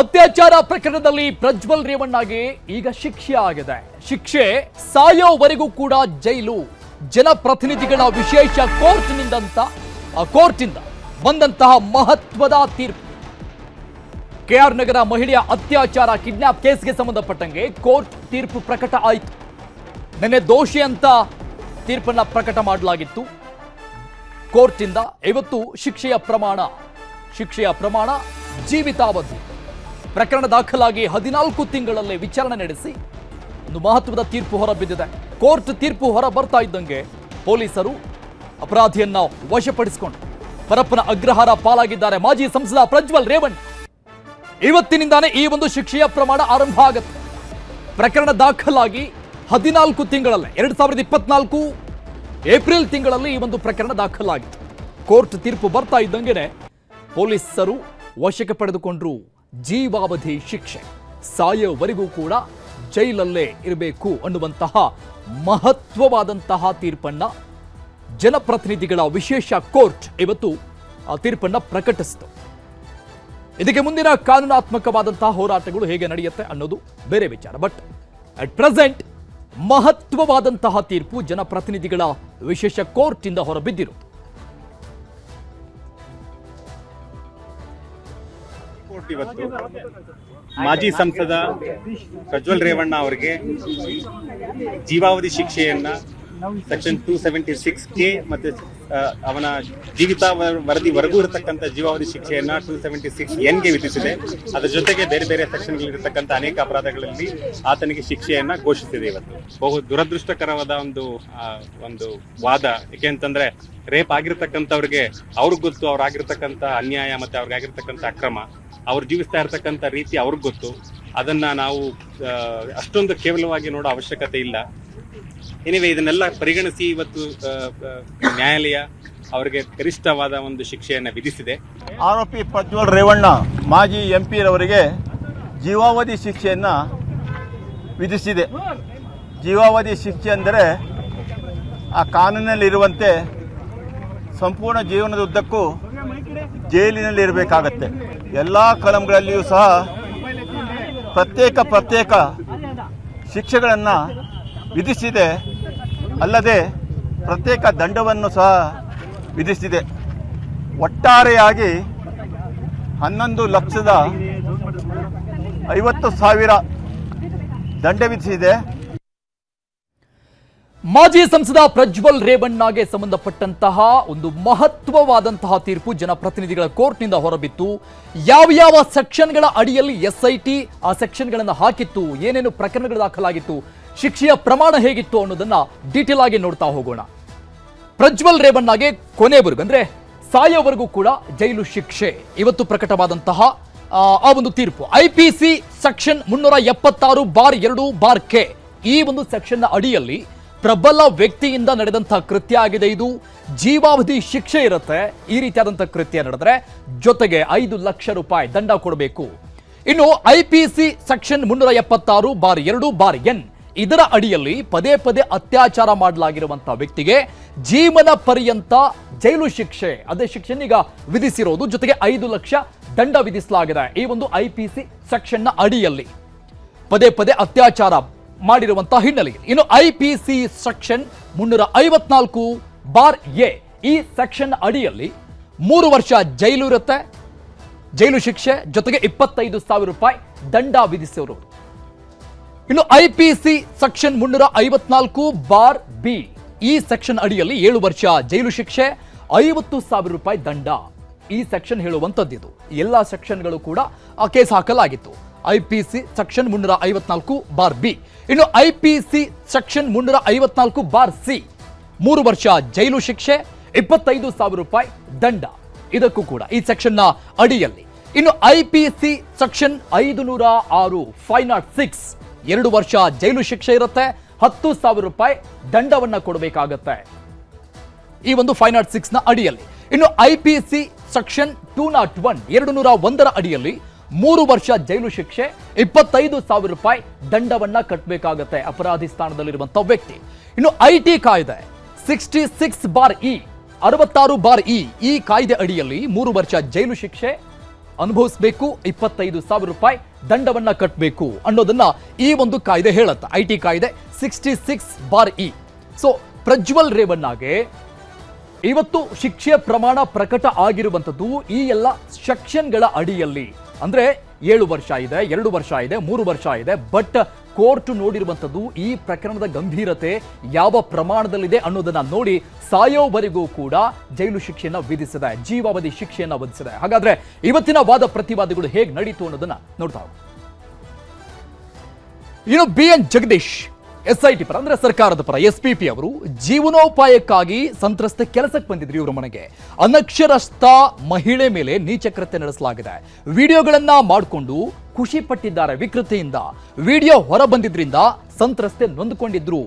ಅತ್ಯಾಚಾರ ಪ್ರಕರಣದಲ್ಲಿ ಪ್ರಜ್ವಲ್ ರೇವಣ್ಣಗೆ ಈಗ ಶಿಕ್ಷೆ ಆಗಿದೆ. ಶಿಕ್ಷೆ ಸಾಯೋವರೆಗೂ ಕೂಡ ಜೈಲು. ಜನಪ್ರತಿನಿಧಿಗಳ ವಿಶೇಷ ಕೋರ್ಟ್ನಿಂದಂತ ಕೋರ್ಟಿಂದ ಬಂದಂತಹ ಮಹತ್ವದ ತೀರ್ಪು. ಕೆಆರ್ ನಗರ ಮಹಿಳೆಯ ಅತ್ಯಾಚಾರ ಕಿಡ್ನಾಪ್ ಕೇಸ್ಗೆ ಸಂಬಂಧಪಟ್ಟಂಗೆ ಕೋರ್ಟ್ ತೀರ್ಪು ಪ್ರಕಟ ಆಯಿತು. ನಿನ್ನೆ ದೋಷಿ ಅಂತ ತೀರ್ಪನ್ನ ಪ್ರಕಟ ಮಾಡಲಾಗಿತ್ತು. ಕೋರ್ಟಿಂದ ಇವತ್ತು ಶಿಕ್ಷೆಯ ಪ್ರಮಾಣ. ಶಿಕ್ಷೆಯ ಪ್ರಮಾಣ ಜೀವಿತಾವಧಿ. ಪ್ರಕರಣ ದಾಖಲಾಗಿ ಹದಿನಾಲ್ಕು ತಿಂಗಳಲ್ಲೇ ವಿಚಾರಣೆ ನಡೆಸಿ ಒಂದು ಮಹತ್ವದ ತೀರ್ಪು ಹೊರಬಿದ್ದಿದೆ. ಕೋರ್ಟ್ ತೀರ್ಪು ಹೊರ ಬರ್ತಾ ಇದ್ದಂಗೆ ಪೊಲೀಸರು ಅಪರಾಧಿಯನ್ನ ವಶಪಡಿಸಿಕೊಂಡು ಪರಪ್ಪನ ಅಗ್ರಹಾರ ಪಾಲಾಗಿದ್ದಾರೆ. ಮಾಜಿ ಸಂಸದ ಪ್ರಜ್ವಲ್ ರೇವಣ್ಣ. ಇವತ್ತಿನಿಂದಾನೇ ಈ ಒಂದು ಶಿಕ್ಷೆಯ ಪ್ರಮಾಣ ಆರಂಭ ಆಗುತ್ತೆ. ಪ್ರಕರಣ ದಾಖಲಾಗಿ ಹದಿನಾಲ್ಕು ತಿಂಗಳಲ್ಲೇ, ಎರಡ್ ಸಾವಿರದ ಇಪ್ಪತ್ನಾಲ್ಕು ಏಪ್ರಿಲ್ ತಿಂಗಳಲ್ಲಿ ಈ ಒಂದು ಪ್ರಕರಣ ದಾಖಲಾಗಿತ್ತು. ಕೋರ್ಟ್ ತೀರ್ಪು ಬರ್ತಾ ಇದ್ದಂಗೆನೆ ಪೊಲೀಸರು ವಶಕ್ಕೆ ಪಡೆದುಕೊಂಡ್ರು. ಜೀವಾವಧಿ ಶಿಕ್ಷೆ. ಸಾಯೋವರೆಗೂ ಕೂಡ ಜೈಲಲ್ಲೇ ಇರಬೇಕು ಅನ್ನುವಂತಹ ಮಹತ್ವವಾದಂತಹ ತೀರ್ಪನ್ನ ಜನಪ್ರತಿನಿಧಿಗಳ ವಿಶೇಷ ಕೋರ್ಟ್ ಇವತ್ತು ಆ ತೀರ್ಪನ್ನ ಪ್ರಕಟಿಸಿತು. ಇದಕ್ಕೆ ಮುಂದಿನ ಕಾನೂನಾತ್ಮಕವಾದಂತಹ ಹೋರಾಟಗಳು ಹೇಗೆ ನಡೆಯುತ್ತೆ ಅನ್ನೋದು ಬೇರೆ ವಿಚಾರ. ಬಟ್ ಅಟ್ ಪ್ರೆಸೆಂಟ್ ಮಹತ್ವವಾದಂತಹ ತೀರ್ಪು ಜನಪ್ರತಿನಿಧಿಗಳ ವಿಶೇಷ ಕೋರ್ಟ್ ಇಂದ ಹೊರಬಿದ್ದಿರುವುದು ಇವತ್ತು ಮಾಜಿ ಸಂಸದ ಪ್ರಜ್ವಲ್ ರೇವಣ್ಣ ಅವರಿಗೆ ಜೀವಾವಧಿ ಶಿಕ್ಷೆಯನ್ನ section two seventy six K ಮತ್ತೆ ಅವನ ಜೀವಿತ ವರದಿವರೆಗೂ ಇರತಕ್ಕಂಥ ಜೀವಾವಧಿ ಶಿಕ್ಷೆಯನ್ನ ಟೂ ಸೆವೆಂಟಿ ಸಿಕ್ಸ್ ಎನ್ಗೆ ವಿಧಿಸಿದೆ. ಅದರ ಜೊತೆಗೆ ಬೇರೆ ಬೇರೆ ಸೆಕ್ಷನ್ ಇರತಕ್ಕಂಥ ಅನೇಕ ಅಪರಾಧಗಳಲ್ಲಿ ಆತನಿಗೆ ಶಿಕ್ಷೆಯನ್ನ ಘೋಷಿಸಿದೆ ಇವತ್ತು. ಬಹು ದುರದೃಷ್ಟಕರವಾದ ಒಂದು ಒಂದು ವಾದ. ಯಾಕೆ ಅಂತಂದ್ರೆ ರೇಪ್ ಆಗಿರ್ತಕ್ಕಂಥವ್ರಿಗೆ ಅವ್ರಿಗೆ ಗೊತ್ತು ಅವ್ರಾಗಿರ್ತಕ್ಕಂಥ ಅನ್ಯಾಯ ಮತ್ತೆ ಅವ್ರಿಗಾಗಿರ್ತಕ್ಕಂಥ ಅಕ್ರಮ. ಅವ್ರು ಜೀವಿಸ್ತಾ ಇರ್ತಕ್ಕಂಥ ರೀತಿ ಅವ್ರಿಗೆ ಗೊತ್ತು. ಅದನ್ನ ನಾವು ಅಷ್ಟೊಂದು ಕೇವಲವಾಗಿ ನೋಡೋ ಅವಶ್ಯಕತೆ ಇಲ್ಲ. ಏನಿವೆ ಇದನ್ನೆಲ್ಲ ಪರಿಗಣಿಸಿ ಇವತ್ತು ನ್ಯಾಯಾಲಯ ಅವರಿಗೆ ಗರಿಷ್ಠವಾದ ಒಂದು ಶಿಕ್ಷೆಯನ್ನು ವಿಧಿಸಿದೆ. ಆರೋಪಿ ಪ್ರಜ್ವಲ್ ರೇವಣ್ಣ, ಮಾಜಿ ಎಂ ರವರಿಗೆ ಜೀವಾವಧಿ ಶಿಕ್ಷೆಯನ್ನು ವಿಧಿಸಿದೆ. ಜೀವಾವಧಿ ಶಿಕ್ಷೆ ಅಂದರೆ ಆ ಕಾನೂನಿನಲ್ಲಿರುವಂತೆ ಸಂಪೂರ್ಣ ಜೀವನದ ಉದ್ದಕ್ಕೂ ಜೈಲಿನಲ್ಲಿ ಇರಬೇಕಾಗತ್ತೆ ಎಲ್ಲ ಕಲಂಗಳಲ್ಲಿಯೂ ಸಹ ಪ್ರತ್ಯೇಕ ಪ್ರತ್ಯೇಕ ಶಿಕ್ಷೆಗಳನ್ನು ವಿಧಿಸಿದೆ. ಅಲ್ಲದೆ ಪ್ರತ್ಯೇಕ ದಂಡವನ್ನು ಸಹ ವಿಧಿಸಿದೆ. ಒಟ್ಟಾರೆಯಾಗಿ ಹನ್ನೊಂದು ಲಕ್ಷದ ಐವತ್ತು ಸಾವಿರ ದಂಡ ವಿಧಿಸಿದೆ. ಮಾಜಿ ಸಂಸದ ಪ್ರಜ್ವಲ್ ರೇವಣ್ಣಗೆ ಸಂಬಂಧಪಟ್ಟಂತಹ ಒಂದು ಮಹತ್ವವಾದಂತಹ ತೀರ್ಪು ಜನಪ್ರತಿನಿಧಿಗಳ ಕೋರ್ಟ್ನಿಂದ ಹೊರಬಿತ್ತು. ಯಾವ ಯಾವ ಸೆಕ್ಷನ್ಗಳ ಅಡಿಯಲ್ಲಿ ಎಸ್ಐಟಿ ಆ ಸೆಕ್ಷನ್ಗಳನ್ನು ಹಾಕಿತ್ತು ಏನೇನು ಪ್ರಕರಣಗಳು ದಾಖಲಾಗಿತ್ತು ಶಿಕ್ಷೆಯ ಪ್ರಮಾಣ ಹೇಗಿತ್ತು ಅನ್ನೋದನ್ನ ಡೀಟೇಲ್ ಆಗಿ ನೋಡ್ತಾ ಹೋಗೋಣ. ಪ್ರಜ್ವಲ್ ರೇವಣ್ಣಗೆ ಕೊನೆವರೆಗೂ ಅಂದ್ರೆ ಸಾಯೋವರೆಗೂ ಕೂಡ ಜೈಲು ಶಿಕ್ಷೆ ಇವತ್ತು ಪ್ರಕಟವಾದಂತಹ ಆ, ಒಂದು ತೀರ್ಪು. ಐ ಪಿ ಸಿ ಸೆಕ್ಷನ್ ಮುನ್ನೂರ ಎಪ್ಪತ್ತಾರು ಬಾರ್ ಎರಡು ಬಾರ್ ಕೆ ಈ ಒಂದು ಸೆಕ್ಷನ್ ಅಡಿಯಲ್ಲಿ ಪ್ರಬಲ ವ್ಯಕ್ತಿಯಿಂದ ನಡೆದಂತಹ ಕೃತ್ಯ ಆಗಿದೆ ಇದು. ಜೀವಾವಧಿ ಶಿಕ್ಷೆ ಇರುತ್ತೆ. ಈ ರೀತಿಯಾದಂತಹ ಕೃತ್ಯ ನಡೆದ್ರೆ ಜೊತೆಗೆ ಐದು ಲಕ್ಷ ರೂಪಾಯಿ ದಂಡ ಕೊಡಬೇಕು. ಇನ್ನು ಐ ಸೆಕ್ಷನ್ ಮುನ್ನೂರ ಎಪ್ಪತ್ತಾರು ಬಾರ್ ಎರಡು ಬಾರ್ ಎನ್ ಇದರ ಅಡಿಯಲ್ಲಿ ಪದೇ ಪದೇ ಅತ್ಯಾಚಾರ ಮಾಡಲಾಗಿರುವಂತಹ ವ್ಯಕ್ತಿಗೆ ಜೀವನ ಪರ್ಯಂತ ಜೈಲು ಶಿಕ್ಷೆ, ಅದೇ ಶಿಕ್ಷೆ ಈಗ ವಿಧಿಸಿರೋದು. ಜೊತೆಗೆ ಐದು ಲಕ್ಷ ದಂಡ ವಿಧಿಸಲಾಗಿದೆ ಈ ಒಂದು ಐ ಪಿ ಸಿ ಸೆಕ್ಷನ್ನ ಅಡಿಯಲ್ಲಿ. ಪದೇ ಪದೇ ಅತ್ಯಾಚಾರ ಮಾಡಿರುವಂತಹ ಹಿನ್ನೆಲೆಯಲ್ಲಿ. ಇನ್ನು ಐ ಪಿ ಸಿ ಸೆಕ್ಷನ್ ಮುನ್ನೂರ ಐವತ್ನಾಲ್ಕು ಬಾರ್ ಎ. ಈ ಸೆಕ್ಷನ್ ಅಡಿಯಲ್ಲಿ ಮೂರು ವರ್ಷ ಜೈಲು ಇರುತ್ತೆ. ಜೈಲು ಶಿಕ್ಷೆ ಜೊತೆಗೆ ಇಪ್ಪತ್ತೈದು ಸಾವಿರ ರೂಪಾಯಿ ದಂಡ ವಿಧಿಸಿರುವುದು ಇನ್ನು ಐ ಪಿ ಸಿ ಸೆಕ್ಷನ್ ಮುನ್ನೂರ ಐವತ್ನಾಲ್ಕು ಬಾರ್ ಬಿ. ಈ ಸೆಕ್ಷನ್ ಅಡಿಯಲ್ಲಿ ಏಳು ವರ್ಷ ಜೈಲು ಶಿಕ್ಷೆ, ಐವತ್ತು ಸಾವಿರ ರೂಪಾಯಿ ದಂಡ. ಈ ಸೆಕ್ಷನ್ ಹೇಳುವಂಥದ್ದಿದು ಎಲ್ಲ ಸೆಕ್ಷನ್ಗಳು ಕೂಡ ಕೇಸ್ ಹಾಕಲಾಗಿತ್ತು. ಐ ಪಿ ಸಿ ಸೆಕ್ಷನ್ ಮುನ್ನೂರ ಐವತ್ನಾಲ್ಕು ಬಾರ್ ಬಿ. ಇನ್ನು ಐ ಪಿ ಸಿ ಸೆಕ್ಷನ್ ಮುನ್ನೂರ ಐವತ್ನಾಲ್ಕು ಬಾರ್ ಸಿ, ಮೂರು ವರ್ಷ ಜೈಲು ಶಿಕ್ಷೆ, ಇಪ್ಪತ್ತೈದು ಸಾವಿರ ರೂಪಾಯಿ ದಂಡ. ಇದಕ್ಕೂ ಕೂಡ ಈ ಸೆಕ್ಷನ್ನ ಅಡಿಯಲ್ಲಿ. ಇನ್ನು ಐ ಪಿ ಸಿ ಸೆಕ್ಷನ್ ಐದು ನೂರ ಆರು ಫೈವ್ ನಾಟ್ ಸಿಕ್ಸ್, ಎರಡು ವರ್ಷ ಜೈಲು ಶಿಕ್ಷೆ ಇರುತ್ತೆ, ಹತ್ತು ಸಾವಿರ ರೂಪಾಯಿ ದಂಡವನ್ನು ಕೊಡಬೇಕಾಗತ್ತೆ. ಈ ಒಂದು ಫೈವ್ ನಾಟ್ ಸಿಕ್ಸ್ನ ಅಡಿಯಲ್ಲಿ. ಇನ್ನು I P C section two nought one, ಎರಡು ನೂರ ಒಂದರ ಅಡಿಯಲ್ಲಿ ಮೂರು ವರ್ಷ ಜೈಲು ಶಿಕ್ಷೆ, ಇಪ್ಪತ್ತೈದು ಸಾವಿರ ರೂಪಾಯಿ ದಂಡವನ್ನ ಕಟ್ಟಬೇಕಾಗತ್ತೆ ಅಪರಾಧಿ ಸ್ಥಾನದಲ್ಲಿರುವಂತಹ ವ್ಯಕ್ತಿ. ಇನ್ನು ಐ ಟಿ ಕಾಯ್ದೆ ಸಿಕ್ಸ್ಟಿ ಸಿಕ್ಸ್ ಬಾರ್ ಇ, ಅರವತ್ತಾರು ಬಾರ್ ಇ, ಈ ಕಾಯ್ದೆ ಅಡಿಯಲ್ಲಿ ಮೂರು ವರ್ಷ ಜೈಲು ಶಿಕ್ಷೆ, ಅನುಭವಿಸಬೇಕು, ಇಪ್ಪತ್ತೈದು ಸಾವಿರ ರೂಪಾಯಿ ದಂಡವನ್ನ ಕಟ್ಟಬೇಕು ಅನ್ನೋದನ್ನ ಈ ಒಂದು ಕಾಯ್ದೆ ಹೇಳುತ್ತೆ. ಐ ಟಿ ಕಾಯ್ದೆ sixty six bar E. So Prajwal ರೇವಣ್ಣಗೆ ಇವತ್ತು ಶಿಕ್ಷೆಯ ಪ್ರಮಾಣ ಪ್ರಕಟ ಆಗಿರುವಂಥದ್ದು ಈ ಎಲ್ಲ ಸೆಕ್ಷನ್ಗಳ ಅಡಿಯಲ್ಲಿ ಅಂದ್ರೆ ಏಳು ವರ್ಷ ಇದೆ, ಎರಡು ವರ್ಷ ಇದೆ, ಮೂರು ವರ್ಷ ಇದೆ ಬಟ್ ಕೋರ್ಟ್ ನೋಡಿರುವಂಥದ್ದು ಈ ಪ್ರಕರಣದ ಗಂಭೀರತೆ ಯಾವ ಪ್ರಮಾಣದಲ್ಲಿದೆ ಅನ್ನೋದನ್ನ ನೋಡಿ ಸಾಯೋವರೆಗೂ ಕೂಡ ಜೈಲು ಶಿಕ್ಷೆಯನ್ನ ವಿಧಿಸಿದೆ, ಜೀವಾವಧಿ ಶಿಕ್ಷೆಯನ್ನ ವಿಧಿಸಿದೆ ಹಾಗಾದ್ರೆ ಇವತ್ತಿನ ವಾದ ಪ್ರತಿವಾದಗಳು ಹೇಗೆ ನಡೀತು ಅನ್ನೋದನ್ನ ನೋಡ್ತಾ. ಇನ್ನು B N Jagadish S I T ಪರ, ಅಂದ್ರೆ ಸರ್ಕಾರದ ಪರ ಎಸ್ ಪಿ ಪಿ ಅವರು ಜೀವನೋಪಾಯಕ್ಕಾಗಿ ಸಂತ್ರಸ್ತ ಕೆಲಸಕ್ಕೆ ಬಂದಿದ್ರು ಇವರ ಮನೆಗೆ. ಅನಕ್ಷರಸ್ಥ ಮಹಿಳೆ ಮೇಲೆ ನೀಚಕೃತ್ಯ ನಡೆಸಲಾಗಿದೆ. ವಿಡಿಯೋಗಳನ್ನ ಮಾಡಿಕೊಂಡು ಖುಷಿ ಪಟ್ಟಿದ್ದಾರೆ ವಿಕೃತಿಯಿಂದ. ವಿಡಿಯೋ ಹೊರ ಬಂದಿದ್ರಿಂದ ಸಂತ್ರಸ್ತೆ ನೊಂದುಕೊಂಡಿದ್ರು.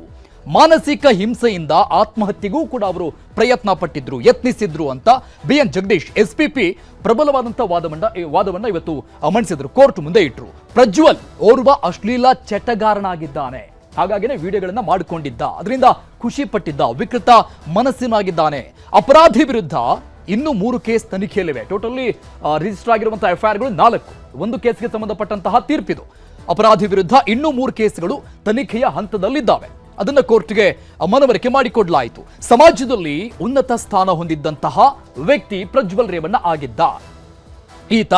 ಮಾನಸಿಕ ಹಿಂಸೆಯಿಂದ ಆತ್ಮಹತ್ಯೆಗೂ ಕೂಡ ಅವರು ಪ್ರಯತ್ನ ಪಟ್ಟಿದ್ರು, ಯತ್ನಿಸಿದ್ರು ಅಂತ B N Jagadish S P P ಪ್ರಬಲವಾದಂಥ ವಾದವನ್ನ ವಾದವನ್ನ ಇವತ್ತು ಮಂಡಿಸಿದ್ರು ಕೋರ್ಟ್ ಮುಂದೆ ಇಟ್ರು. ಪ್ರಜ್ವಲ್ ಓರ್ವ ಅಶ್ಲೀಲ ಚಟಗಾರನಾಗಿದ್ದಾನೆ. ಹಾಗಾಗಿನೇ ವಿಡಿಯೋಗಳನ್ನ ಮಾಡಿಕೊಂಡಿದ್ದ. ಅದರಿಂದ ಖುಷಿ ಪಟ್ಟಿದ್ದ ವಿಕೃತ ಮನಸ್ಸಿನಾಗಿದ್ದಾನೆ. ಅಪರಾಧಿ ವಿರುದ್ಧ ಇನ್ನು ಮೂರು ಕೇಸ್ ತನಿಖೆಯಲ್ಲಿವೆ. ಟೋಟಲಿ ರಿಜಿಸ್ಟರ್ ಆಗಿರುವಂತಹ ಎಫ್ಐಆರ್ಗಳು ನಾಲ್ಕು. ಒಂದು ಕೇಸ್ಗೆ ಸಂಬಂಧಪಟ್ಟಂತಹ ತೀರ್ಪಿದು ಅಪರಾಧಿ ವಿರುದ್ಧ ಇನ್ನೂ ಮೂರು ಕೇಸ್ಗಳು ತನಿಖೆಯ ಹಂತದಲ್ಲಿದ್ದಾವೆ. ಅದನ್ನ ಕೋರ್ಟ್ಗೆ ಮನವರಿಕೆ ಮಾಡಿಕೊಡ್ಲಾಯಿತು. ಸಮಾಜದಲ್ಲಿ ಉನ್ನತ ಸ್ಥಾನ ಹೊಂದಿದ್ದಂತಹ ವ್ಯಕ್ತಿ ಪ್ರಜ್ವಲ್ ರೇವಣ್ಣ ಆಗಿದ್ದ. ಈತ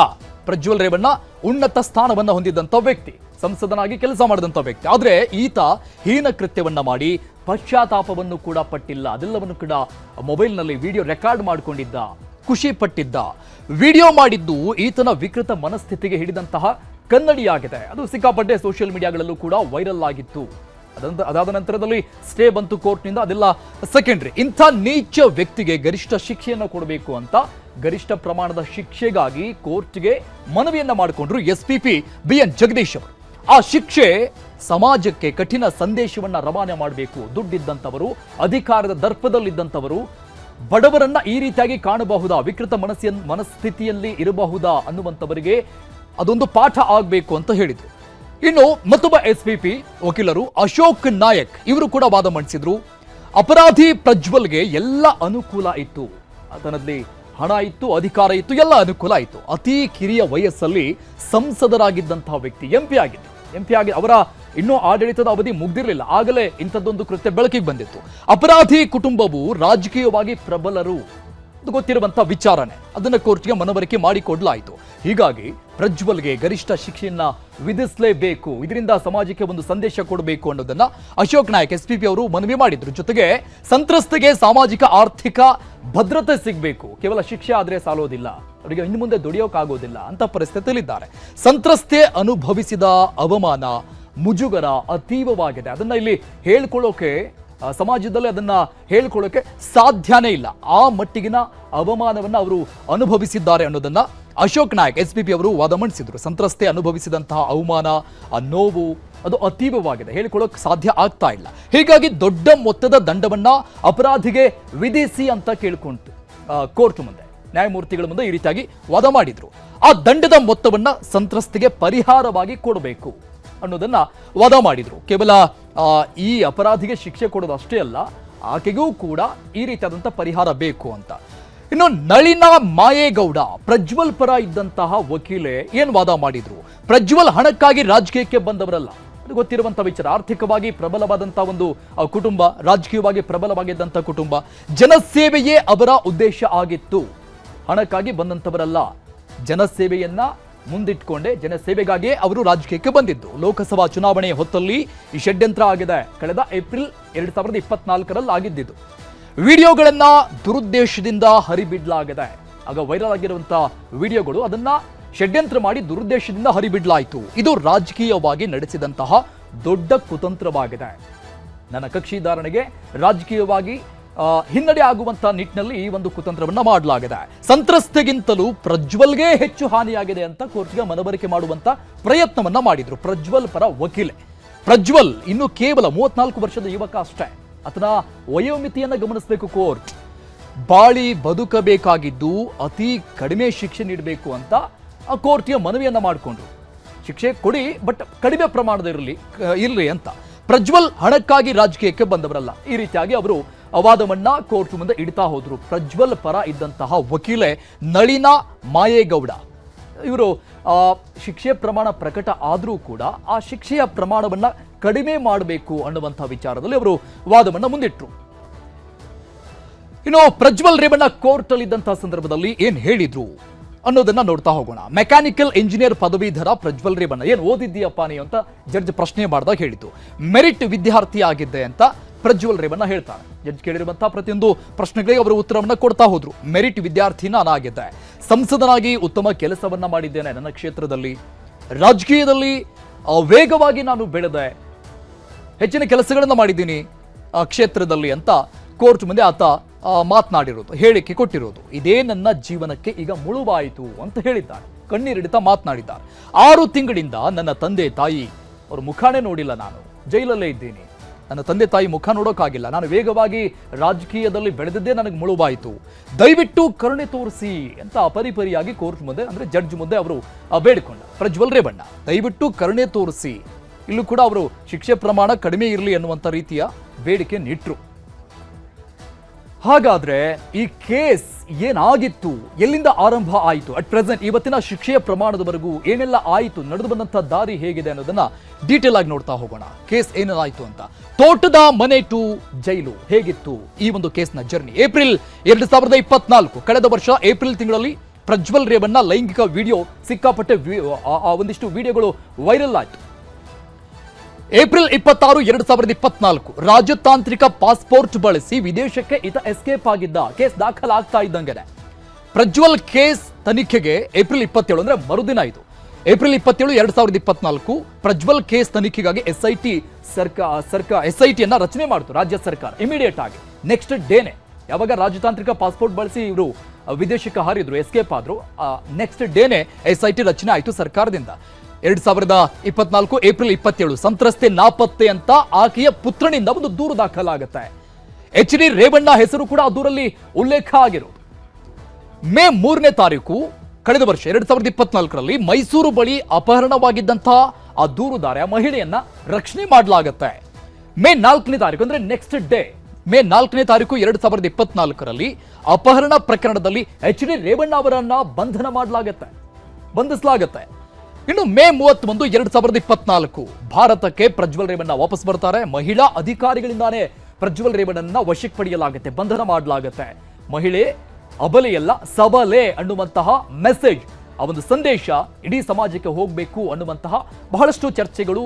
ಪ್ರಜ್ವಲ್ ರೇವಣ್ಣ ಉನ್ನತ ಸ್ಥಾನವನ್ನು ಹೊಂದಿದ್ದಂಥ ವ್ಯಕ್ತಿ. ಸಂಸದನಾಗಿ ಕೆಲಸ ಮಾಡಿದಂಥ ವ್ಯಕ್ತಿ. ಆದರೆ ಈತ ಹೀನ ಕೃತ್ಯವನ್ನ ಮಾಡಿ ಪಶ್ಚಾತ್ತಾಪವನ್ನು ಕೂಡ ಪಟ್ಟಿಲ್ಲ. ಅದೆಲ್ಲವನ್ನು ಕೂಡ ಮೊಬೈಲ್ನಲ್ಲಿ ವಿಡಿಯೋ ರೆಕಾರ್ಡ್ ಮಾಡಿಕೊಂಡಿದ್ದ, ಖುಷಿ ಪಟ್ಟಿದ್ದ. ವಿಡಿಯೋ ಮಾಡಿದ್ದು ಈತನ ವಿಕೃತ ಮನಸ್ಥಿತಿಗೆ ಹಿಡಿದಂತಹ ಕನ್ನಡಿಯಾಗಿದೆ. ಅದು ಸಿಕ್ಕಾಪಟ್ಟೆ ಸೋಷಿಯಲ್ ಮೀಡಿಯಾಗಳಲ್ಲೂ ಕೂಡ ವೈರಲ್ ಆಗಿತ್ತು. ಅದಂತ, ಅದಾದ ನಂತರದಲ್ಲಿ ಸ್ಟೇ ಬಂತು ಕೋರ್ಟ್ನಿಂದ, ಅದೆಲ್ಲ ಸೆಕೆಂಡ್ರಿ. ಇಂಥ ನೀಚ ವ್ಯಕ್ತಿಗೆ ಗರಿಷ್ಠ ಶಿಕ್ಷೆಯನ್ನು ಕೊಡಬೇಕು ಅಂತ ಗರಿಷ್ಠ ಪ್ರಮಾಣದ ಶಿಕ್ಷೆಗಾಗಿ ಕೋರ್ಟ್ಗೆ ಮನವಿಯನ್ನ ಮಾಡಿಕೊಂಡ್ರು S P B N Jagadish ಅವರು. ಆ ಶಿಕ್ಷೆ ಸಮಾಜಕ್ಕೆ ಕಠಿಣ ಸಂದೇಶವನ್ನ ರವಾನೆ ಮಾಡಬೇಕು. ದುಡ್ಡಿದ್ದಂಥವರು, ಅಧಿಕಾರದ ದರ್ಪದಲ್ಲಿದ್ದಂಥವರು, ಬಡವರನ್ನ ಈ ರೀತಿಯಾಗಿ ಕಾಣಬಹುದಾ, ವಿಕೃತ ಮನಸ್ಸಿನ ಮನಸ್ಥಿತಿಯಲ್ಲಿ ಇರಬಹುದಾ ಅನ್ನುವಂಥವರಿಗೆ ಅದೊಂದು ಪಾಠ ಆಗಬೇಕು ಅಂತ ಹೇಳಿದರು. ಇನ್ನು ಮತ್ತೊಬ್ಬ ಎಸ್ ಪಿ ಪಿ, ವಕೀಲರು ಅಶೋಕ್ ನಾಯಕ್, ಇವರು ಕೂಡ ವಾದ ಮಂಡಿಸಿದ್ರು. ಅಪರಾಧಿ ಪ್ರಜ್ವಲ್ಗೆ ಎಲ್ಲ ಅನುಕೂಲ ಇತ್ತು. ಅದನಲ್ಲಿ ಹಣ ಇತ್ತು, ಅಧಿಕಾರ ಇತ್ತು, ಎಲ್ಲ ಅನುಕೂಲ ಇತ್ತು. ಅತಿ ಕಿರಿಯ ವಯಸ್ಸಲ್ಲಿ ಸಂಸದರಾಗಿದ್ದಂತಹ ವ್ಯಕ್ತಿ, ಎಂ ಪಿ ಆಗಿದ್ದು. ಎಂ ಪಿ ಆಗಿ ಅವರ ಇನ್ನೂ ಆಡಳಿತದ ಅವಧಿ ಮುಗ್ದಿರಲಿಲ್ಲ. ಆಗಲೇ ಇಂಥದ್ದೊಂದು ಕೃತ್ಯ ಬೆಳಕಿಗೆ ಬಂದಿತ್ತು. ಅಪರಾಧಿ ಕುಟುಂಬವು ರಾಜಕೀಯವಾಗಿ ಪ್ರಬಲರು. ಗೊತ್ತಿರುವಂತಹ ವಿಚಾರಣೆ ಅದನ್ನ ಕೋರ್ಟ್ಗೆ ಮನವರಿಕೆ ಮಾಡಿಕೊಡ್ಲಾಯಿತು ಹೀಗಾಗಿ ಪ್ರಜ್ವಲ್ಗೆ ಗರಿಷ್ಠ ಶಿಕ್ಷೆಯನ್ನ ವಿಧಿಸಲೇಬೇಕು. ಇದರಿಂದ ಸಮಾಜಕ್ಕೆ ಒಂದು ಸಂದೇಶ ಕೊಡಬೇಕು ಅನ್ನೋದನ್ನ ಅಶೋಕ್ ನಾಯಕ್ ಎಸ್ ಪಿ ಅವರು ಮನವಿ ಮಾಡಿದ್ರು. ಜೊತೆಗೆ ಸಂತ್ರಸ್ತೆಗೆ ಸಾಮಾಜಿಕ ಆರ್ಥಿಕ ಭದ್ರತೆ ಸಿಗಬೇಕು. ಕೇವಲ ಶಿಕ್ಷೆ ಆದ್ರೆ ಸಾಲೋದಿಲ್ಲ. ಅವರಿಗೆ ಇನ್ನು ಮುಂದೆ ದುಡಿಯೋಕ್ಕಾಗೋದಿಲ್ಲ ಅಂತ ಪರಿಸ್ಥಿತಿಯಲ್ಲಿದ್ದಾರೆ. ಸಂತ್ರಸ್ತೆ ಅನುಭವಿಸಿದ ಅವಮಾನ ಮುಜುಗರ ಅತೀವವಾಗಿದೆ. ಅದನ್ನ ಇಲ್ಲಿ ಹೇಳ್ಕೊಳ್ಳೋಕೆ ಸಮಾಜದಲ್ಲಿ ಅದನ್ನ ಹೇಳ್ಕೊಳ್ಳೋಕೆ ಸಾಧ್ಯನೇ ಇಲ್ಲ. ಆ ಮಟ್ಟಿಗಿನ ಅವಮಾನವನ್ನ ಅವರು ಅನುಭವಿಸಿದ್ದಾರೆ ಅನ್ನೋದನ್ನ Ashok Nayak, S P P ಅವರು ವಾದ ಮಂಡಿಸಿದ್ರು. ಸಂತ್ರಸ್ತೆ ಅನುಭವಿಸಿದಂತಹ ಅವಮಾನ, ಆ ನೋವು ಅದು ಅತೀವವಾಗಿದೆ. ಹೇಳಿಕೊಳ್ಳೋಕೆ ಸಾಧ್ಯ ಆಗ್ತಾ ಇಲ್ಲ. ಹೀಗಾಗಿ ದೊಡ್ಡ ಮೊತ್ತದ ದಂಡವನ್ನ ಅಪರಾಧಿಗೆ ವಿಧಿಸಿ ಅಂತ ಕೇಳ್ಕೊಂತು ಕೋರ್ಟ್ ಮುಂದೆ. ನ್ಯಾಯಮೂರ್ತಿಗಳ ಮುಂದೆ ಈ ರೀತಿಯಾಗಿ ವಾದ ಮಾಡಿದ್ರು. ಆ ದಂಡದ ಮೊತ್ತವನ್ನ ಸಂತ್ರಸ್ತಿಗೆ ಪರಿಹಾರವಾಗಿ ಕೊಡಬೇಕು ಅನ್ನೋದನ್ನ ವಾದ ಮಾಡಿದ್ರು. ಕೇವಲ ಈ ಅಪರಾಧಿಗೆ ಶಿಕ್ಷೆ ಕೊಡೋದು ಅಷ್ಟೇ ಅಲ್ಲ, ಆಕೆಗೂ ಕೂಡ ಈ ರೀತಿಯಾದಂಥ ಪರಿಹಾರ ಬೇಕು ಅಂತ. ಇನ್ನು ನಳಿನ ಮಾಯೇಗೌಡ, ಪ್ರಜ್ವಲ್ ಪರ ಇದ್ದಂತಹ ವಕೀಲೆ ಏನ್ ವಾದ ಮಾಡಿದ್ರು? ಪ್ರಜ್ವಲ್ ಹಣಕ್ಕಾಗಿ ರಾಜಕೀಯಕ್ಕೆ ಬಂದವರಲ್ಲ. ಗೊತ್ತಿರುವಂತಹ ವಿಚಾರ. ಆರ್ಥಿಕವಾಗಿ ಪ್ರಬಲವಾದಂತಹ ಒಂದು ಕುಟುಂಬ, ರಾಜಕೀಯವಾಗಿ ಪ್ರಬಲವಾಗಿದ್ದಂಥ ಕುಟುಂಬ. ಜನಸೇವೆಯೇ ಅವರ ಉದ್ದೇಶ ಆಗಿತ್ತು. ಹಣಕ್ಕಾಗಿ ಬಂದಂಥವರಲ್ಲ. ಜನಸೇವೆಯನ್ನ ಮುಂದಿಟ್ಕೊಂಡೆ ಜನಸೇವೆಗಾಗಿ ಅವರು ರಾಜಕೀಯಕ್ಕೆ ಬಂದಿದ್ದು. ಲೋಕಸಭಾ ಚುನಾವಣೆ ಹೊತ್ತಲ್ಲಿ ಈ ಷಡ್ಯಂತ್ರ ಆಗಿದೆ. ಕಳೆದ ಏಪ್ರಿಲ್ ಎರಡ್ ಸಾವಿರದ ಇಪ್ಪತ್ನಾಲ್ಕರಲ್ಲಿ ಆಗಿದ್ದಿದ್ದು. ವಿಡಿಯೋಗಳನ್ನ ದುರುದ್ದೇಶದಿಂದ ಹರಿಬಿಡ್ಲಾಗಿದೆ. ಆಗ ವೈರಲ್ ಆಗಿರುವಂತಹ ವಿಡಿಯೋಗಳು ಅದನ್ನ ಷಡ್ಯಂತ್ರ ಮಾಡಿ ದುರುದ್ದೇಶದಿಂದ ಹರಿಬಿಡ್ಲಾಯಿತು. ಇದು ರಾಜಕೀಯವಾಗಿ ನಡೆಸಿದಂತಹ ದೊಡ್ಡ ಕುತಂತ್ರವಾಗಿದೆ. ನನ್ನ ಕಕ್ಷಿಧಾರಣೆಗೆ ರಾಜಕೀಯವಾಗಿ ಹಿನ್ನಡೆ ಆಗುವಂತ ನಿಟ್ಟಿನಲ್ಲಿ ಈ ಒಂದು ಕುತಂತ್ರವನ್ನ ಮಾಡಲಾಗಿದೆ. ಸಂತ್ರಸ್ತೆಗಿಂತಲೂ ಪ್ರಜ್ವಲ್ಗೆ ಹೆಚ್ಚು ಹಾನಿಯಾಗಿದೆ ಅಂತ ಕೋರ್ಟ್ಗೆ ಮನವರಿಕೆ ಮಾಡುವಂತ ಪ್ರಯತ್ನವನ್ನ ಮಾಡಿದ್ರು. ಪ್ರಜ್ವಲ್ ಪರ ವಕೀಲೆ. ಪ್ರಜ್ವಲ್ ಇನ್ನು ಕೇವಲ ಮೂವತ್ನಾಲ್ಕು ವರ್ಷದ ಯುವಕ ಅಷ್ಟೇ. ಆತನ ವಯೋಮಿತಿಯನ್ನ ಗಮನಿಸಬೇಕು ಕೋರ್ಟ್. ಬಾಳಿ ಬದುಕಬೇಕಾಗಿದ್ದು ಅತಿ ಕಡಿಮೆ ಶಿಕ್ಷೆ ನೀಡಬೇಕು ಅಂತ ಆ ಕೋರ್ಟ್ಗೆ ಮನವಿಯನ್ನ ಮಾಡಿಕೊಂಡ್ರು. ಶಿಕ್ಷೆ ಕೊಡಿ, ಬಟ್ ಕಡಿಮೆ ಪ್ರಮಾಣದ ಇರಲಿ ಇರಲಿ ಅಂತ. ಪ್ರಜ್ವಲ್ ಹಣಕ್ಕಾಗಿ ರಾಜಕೀಯಕ್ಕೆ ಬಂದವರಲ್ಲ. ಈ ರೀತಿಯಾಗಿ ಅವರು ವಾದವನ್ನ ಕೋರ್ಟ್ ಮುಂದೆ ಇಡ್ತಾ ಹೋದ್ರು. ಪ್ರಜ್ವಲ್ ಪರ ಇದ್ದಂತಹ ವಕೀಲೆ ನಳಿನ ಮಾಯೇಗೌಡ. ಇವರು ಶಿಕ್ಷೆ ಪ್ರಮಾಣ ಪ್ರಕಟ ಆದರೂ ಕೂಡ ಆ ಶಿಕ್ಷೆಯ ಪ್ರಮಾಣವನ್ನ ಕಡಿಮೆ ಮಾಡಬೇಕು ಅನ್ನುವಂಥ ವಿಚಾರದಲ್ಲಿ ಅವರು ವಾದವನ್ನ ಮುಂದಿಟ್ರು. ಇನ್ನು ಪ್ರಜ್ವಲ್ ರೇವಣ್ಣ ಕೋರ್ಟ್ ಅಲ್ಲಿ ಇದ್ದಂತಹ ಸಂದರ್ಭದಲ್ಲಿ ಏನ್ ಹೇಳಿದ್ರು ಅನ್ನೋದನ್ನ ನೋಡ್ತಾ ಹೋಗೋಣ. ಮೆಕ್ಯಾನಿಕಲ್ ಇಂಜಿನಿಯರ್ ಪದವೀಧರ ಪ್ರಜ್ವಲ್ ರೇವಣ್ಣ, ಏನ್ ಓದಿದ್ದೀಯಪ್ಪ ನೀವು ಅಂತ ಜಡ್ಜ್ ಪ್ರಶ್ನೆ ಮಾಡಿದಾಗ ಹೇಳಿತು ಮೆರಿಟ್ ವಿದ್ಯಾರ್ಥಿ ಆಗಿದ್ದೆ ಅಂತ ಪ್ರಜ್ವಲ್ ರೇವಣ್ಣ ಹೇಳ್ತಾರೆ ಜಡ್ಜ್ ಕೇಳಿರುವಂತಹ ಪ್ರತಿಯೊಂದು ಪ್ರಶ್ನೆಗಳಿಗೆ ಅವರು ಉತ್ತರವನ್ನ ಕೊಡ್ತಾ ಹೋದ್ರು. ಮೆರಿಟ್ ವಿದ್ಯಾರ್ಥಿ ನಾನಾಗಿದ್ದೆ ಸಂಸದನಾಗಿ ಉತ್ತಮ ಕೆಲಸವನ್ನ ಮಾಡಿದ್ದೇನೆ ನನ್ನ ಕ್ಷೇತ್ರದಲ್ಲಿ. ರಾಜಕೀಯದಲ್ಲಿ ವೇಗವಾಗಿ ನಾನು ಬೆಳೆದೆ. ಹೆಚ್ಚಿನ ಕೆಲಸಗಳನ್ನ ಮಾಡಿದ್ದೀನಿ ಆ ಕ್ಷೇತ್ರದಲ್ಲಿ ಅಂತ ಕೋರ್ಟ್ ಮುಂದೆ ಆತ ಮಾತನಾಡಿರೋದು, ಹೇಳಿಕೆ ಕೊಟ್ಟಿರೋದು. ಇದೇ ನನ್ನ ಜೀವನಕ್ಕೆ ಈಗ ಮುಳುವಾಯಿತು ಅಂತ ಹೇಳಿದ್ದಾರೆ ಕಣ್ಣೀರಿಡಿತ ಮಾತನಾಡಿದ್ದಾರೆ ಆರು ತಿಂಗಳಿಂದ ನನ್ನ ತಂದೆ ತಾಯಿ, ಅವ್ರ ಮುಖಾನೇ ನೋಡಿಲ್ಲ ನಾನು. ಜೈಲಲ್ಲೇ ಇದ್ದೀನಿ. ನನ್ನ ತಂದೆ ತಾಯಿ ಮುಖ ನೋಡೋಕ್ಕಾಗಿಲ್ಲ. ನಾನು ವೇಗವಾಗಿ ರಾಜಕೀಯದಲ್ಲಿ ಬೆಳೆದಿದ್ದೇ ನನಗೆ ಮುಳುವಾಯಿತು ದಯವಿಟ್ಟು ಕರುಣೆ ತೋರಿಸಿ ಅಂತ ಅಪರಿಪರಿಯಾಗಿ ಕೋರ್ಟ್ ಮುಂದೆ, ಅಂದರೆ ಜಡ್ಜ್ ಮುಂದೆ ಅವರು ಬೇಡಿಕೊಂಡ. ಪ್ರಜ್ವಲ್ ರೇವಣ್ಣ ದಯವಿಟ್ಟು ಕರುಣೆ ತೋರಿಸಿ. ಇಲ್ಲೂ ಕೂಡ ಅವರು ಶಿಕ್ಷೆ ಪ್ರಮಾಣ ಕಡಿಮೆ ಇರಲಿ ಅನ್ನುವಂಥ ರೀತಿಯ ಬೇಡಿಕೆ ನಿಟ್ರು. ಹಾಗಾದ್ರೆ ಈ ಕೇಸ್ ಏನಾಗಿತ್ತು? ಎಲ್ಲಿಂದ ಆರಂಭ ಆಯಿತು? ಅಟ್ ಪ್ರೆಸೆಂಟ್ ಇವತ್ತಿನ ಶಿಕ್ಷೆಯ ಪ್ರಮಾಣದವರೆಗೂ ಏನೆಲ್ಲ ಆಯಿತು? ನಡೆದು ಬಂದಂತ ದಾರಿ ಹೇಗಿದೆ ಅನ್ನೋದನ್ನ ಡೀಟೇಲ್ ಆಗಿ ನೋಡ್ತಾ ಹೋಗೋಣ. ಕೇಸ್ ಏನೇನಾಯ್ತು ಅಂತ. ತೋಟದ ಮನೆ ಟು ಜೈಲು ಹೇಗಿತ್ತು ಈ ಒಂದು ಕೇಸ್ನ ಜರ್ನಿ ಏಪ್ರಿಲ್ ಎರಡು ಸಾವಿರದ ಇಪ್ಪತ್ನಾಲ್ಕು, ಕಳೆದ ವರ್ಷ ಏಪ್ರಿಲ್ ತಿಂಗಳಲ್ಲಿ ಪ್ರಜ್ವಲ್ ರೇವಣ್ಣ ಲೈಂಗಿಕ ವಿಡಿಯೋ ಸಿಕ್ಕಾಪಟ್ಟೆ ಒಂದಿಷ್ಟು ವಿಡಿಯೋಗಳು ವೈರಲ್ ಆಯ್ತು. ಏಪ್ರಿಲ್ ಇಪ್ಪತ್ತಾರು, ಎರಡು ಸಾವಿರದ ಇಪ್ಪತ್ನಾಲ್ಕು. ರಾಜತಾಂತ್ರಿಕ ಪಾಸ್ಪೋರ್ಟ್ ಬಳಸಿ ವಿದೇಶಕ್ಕೆ ಈತ ಎಸ್ಕೇಪ್ ಆಗಿದ್ದ ಕೇಸ್ ದಾಖಲಾಗ್ತಾ ಇದ್ದಂಗೆ ಪ್ರಜ್ವಲ್ ಕೇಸ್ ತನಿಖೆಗೆ ಏಪ್ರಿಲ್ ಇಪ್ಪತ್ತೇಳು ಅಂದ್ರೆ ಮರುದಿನ ಇದು. ಏಪ್ರಿಲ್ ಇಪ್ಪತ್ತೇಳು, ಎರಡ್ ಸಾವಿರದ ಇಪ್ಪತ್ನಾಲ್ಕು, ಪ್ರಜ್ವಲ್ ಕೇಸ್ ತನಿಖೆಗಾಗಿ ಎಸ್ ಐ ಟಿ ಸರ್ಕಾರ ಸರ್ಕಾರ ಎಸ್ ಐ ಟಿಯನ್ನ ರಚನೆ ಮಾಡಿತು ರಾಜ್ಯ ಸರ್ಕಾರ ಇಮಿಡಿಯೇಟ್ ಆಗಿ. ನೆಕ್ಸ್ಟ್ ಡೇನೆ. ಯಾವಾಗ ರಾಜತಾಂತ್ರಿಕ ಪಾಸ್ಪೋರ್ಟ್ ಬಳಸಿ ಇವರು, ವಿದೇಶಕ್ಕೆ ಹಾರಿದ್ರು ಎಸ್ಕೇಪ್ ಆದ್ರು ನೆಕ್ಸ್ಟ್ ಡೇನೆ ಎಸ್ ಐ ಟಿ ರಚನೆ ಆಯಿತು ಸರ್ಕಾರದಿಂದ. ಎರಡ್ ಸಾವಿರದ ಇಪ್ಪತ್ನಾಲ್ಕು ಏಪ್ರಿಲ್ ಇಪ್ಪತ್ತೇಳು, ಸಂತ್ರಸ್ತೆ ನಾಪತ್ತೆ ಅಂತ ಆಕೆಯ ಪುತ್ರನಿಂದ ಒಂದು ದೂರು ದಾಖಲಾಗುತ್ತೆ. ಎಚ್ ಡಿ ರೇವಣ್ಣ ಹೆಸರು ಕೂಡ ಆ ದೂರಲ್ಲಿ ಉಲ್ಲೇಖ ಆಗಿರೋದು ಮೇ ಮೂರನೇ ತಾರೀಕು, ಕಳೆದ ವರ್ಷ ಎರಡ್ ಸಾವಿರದ ಇಪ್ಪತ್ನಾಲ್ಕರಲ್ಲಿ ಮೈಸೂರು ಬಳಿ ಅಪಹರಣವಾಗಿದ್ದಂತಹ ಆ ದೂರುದಾರ ಮಹಿಳೆಯನ್ನ ರಕ್ಷಣೆ ಮಾಡಲಾಗುತ್ತೆ. ಮೇ ನಾಲ್ಕನೇ ತಾರೀಕು ಅಂದ್ರೆ ನೆಕ್ಸ್ಟ್ ಡೇ ಮೇ ನಾಲ್ಕನೇ ತಾರೀಕು ಎರಡ್ ಸಾವಿರದ ಇಪ್ಪತ್ನಾಲ್ಕರಲ್ಲಿ ಅಪಹರಣ ಪ್ರಕರಣದಲ್ಲಿ ಎಚ್ ಡಿ ರೇವಣ್ಣ ಅವರನ್ನ ಬಂಧನ ಮಾಡಲಾಗತ್ತೆ. ಬಂಧಿಸಲಾಗತ್ತೆ. ಇನ್ನು ಮೇ ಮೂವತ್ತೊಂದು, ಎರಡ್ ಸಾವಿರದ ಇಪ್ಪತ್ನಾಲ್ಕು. ಭಾರತಕ್ಕೆ ಪ್ರಜ್ವಲ್ ರೇವಣ್ಣ ವಾಪಸ್ ಬರ್ತಾರೆ. ಮಹಿಳಾ ಅಧಿಕಾರಿಗಳಿಂದಾನೇ ಪ್ರಜ್ವಲ್ ರೇವಣ್ಣನ ವಶಕ್ಕೆ ಪಡೆಯಲಾಗುತ್ತೆ, ಬಂಧನ ಮಾಡಲಾಗುತ್ತೆ. ಮಹಿಳೆ ಅಬಲೆಯಲ್ಲ ಸಬಲೆ ಅನ್ನುವಂತಹ ಮೆಸೇಜ್, ಆ ಒಂದು ಸಂದೇಶ ಇಡೀ ಸಮಾಜಕ್ಕೆ ಹೋಗಬೇಕು ಅನ್ನುವಂತಹ ಬಹಳಷ್ಟು ಚರ್ಚೆಗಳು